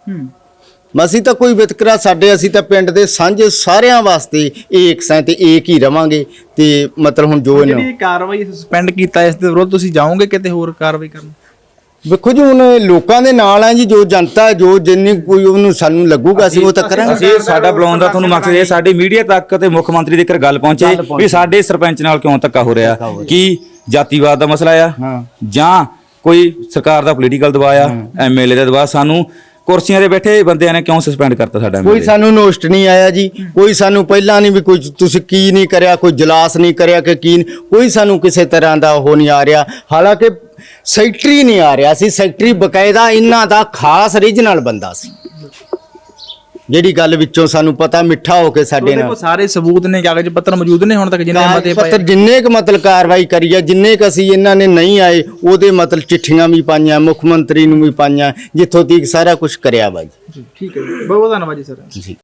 ਅਸੀਂ ਤਾਂ ਕੋਈ ਵਿਤਕਰਾ ਸਾਡੇ ਅਸੀਂ ਤਾਂ ਪਿੰਡ ਦੇ ਸਾਂਝੇ ਸਾਰਿਆਂ ਵਾਸਤੇ ਏਕ ਸਾਂ ਤੇ ਏਕ ਹੀ ਰਵਾਂਗੇ ਤੇ ਮਤਲਬ ਹੁਣ ਜੋ ਇਹਨਾਂ ਜਿਹੜੀ ਕਾਰਵਾਈ ਸਸਪੈਂਡ ਕੀਤਾ ਇਸ ਦੇ ਵਿਰੁੱਧ ਤੁਸੀਂ ਜਾਓਗੇ ਕਿਤੇ ਹੋਰ ਕਾਰਵਾਈ ਕਰਨ? ਵੇਖੋ ਜੀ ਹੁਣ ਲੋਕਾਂ ਦੇ ਨਾਲ ਆ ਜੀ ਜੋ ਜਨਤਾ ਹੈ, ਜੋ ਜਿੰਨੀ ਕੋਈ ਉਹਨੂੰ ਸਾਨੂੰ ਲੱਗੂਗਾ ਅਸੀਂ ਉਹ ਤਾਂ ਕਰਾਂਗੇ। ਅਸੀਂ ਸਾਡਾ ਬੁਲਾਉਣ ਦਾ ਤੁਹਾਨੂੰ ਮਕਸਦ ਇਹ ਸਾਡੇ ਮੀਡੀਆ ਤੱਕ ਤੇ ਮੁੱਖ ਮੰਤਰੀ ਦੇ ਘਰ ਗੱਲ ਪਹੁੰਚੇ ਵੀ ਸਾਡੇ ਸਰਪੰਚ ਨਾਲ ਕਿਉਂ ਧੱਕਾ ਹੋ ਰਿਹਾ? ਕੀ ਜਾਤੀਵਾਦ ਦਾ ਮਸਲਾ ਆ? ਜਾਂ ਕੋਈ ਸਰਕਾਰ ਦਾ ਪੋਲੀਟੀਕਲ ਦਬਾਅ ਆ? ਐਮਐਲਏ ਦਾ ਦਬਾਅ? ਸਾਨੂੰ ਕੁਰਸੀਆਂ ਦੇ ਬੈਠੇ ਬੰਦਿਆਂ ਨੇ ਕਿਉਂ ਸਸਪੈਂਡ ਕਰਤਾ ਸਾਡਾ ਕੋਈ ਐਮਐਲਏ ਸਾਨੂੰ ਨੋਸਟ ਨਹੀਂ ਆਇਆ ਜੀ, ਕੋਈ ਸਾਨੂੰ ਪਹਿਲਾਂ ਨਹੀਂ ਵੀ ਕੋਈ ਤੁਸੀਂ ਕੀ ਨਹੀਂ ਕਰਿਆ, ਕੋਈ ਜਲਾਸ ਨਹੀਂ ਕਰਿਆ ਕਿ ਕੀ ਨਹੀਂ- ਕੋਈ ਸਾਨੂੰ ਕਿਸੇ ਤਰ੍ਹਾਂ ਦਾ ਉਹ ਨਹੀਂ ਆ ਰਿਹਾ। ਹਾਲਾਂਕਿ ਸੈਕਟਰੀ ਨਹੀਂ ਆ ਰਿਹਾ ਸੀ ਸੈਕਟਰੀ ਬਕਾਇਦਾ ਇਹਨਾਂ ਦਾ ਖਾਸ ਰੀਜਨਲ ਬੰਦਾ ਸੀ। ਜਿਹੜੀ ਗੱਲ ਵਿੱਚੋਂ ਸਾਨੂੰ ਪਤਾ ਮਿੱਠਾ ਹੋ ਕੇ ਸਾਡੇ ਤੁਹਾਡੇ ਨਾਲ। ਸਾਰੇ ਸਬੂਤ ਨੇ ਕਾਗਜ਼ ਪੱਤਰ ਮੌਜੂਦ ਨੇ ਹੁਣ ਤੱਕ ਜਿੰਨੇ ਮਤੇ ਪਏ ਪੱਤਰ ਜਿੰਨੇ ਕੁ ਮਤਲਬ ਕਾਰਵਾਈ ਕਰੀ ਆ ਜਿੰਨੇ ਕੁ ਅਸੀਂ ਇਹਨਾਂ ਨੇ ਨਹੀਂ ਆਏ ਉਹਦੇ ਮਤਲਬ ਚਿੱਠੀਆਂ ਵੀ ਪਾਈਆਂ ਮੁੱਖ ਮੰਤਰੀ ਨੂੰ ਵੀ ਪਾਈਆਂ ਜਿੱਥੋਂ ਤੀਕ ਸਾਰਾ ਕੁਝ ਕਰਿਆ ਵਾ ਜੀ ਠੀਕ ਹੈ ਜੀ। ਬਹੁਤ ਬਹੁਤ ਧੰਨਵਾਦ ਜੀ ਸਰ ਜੀ।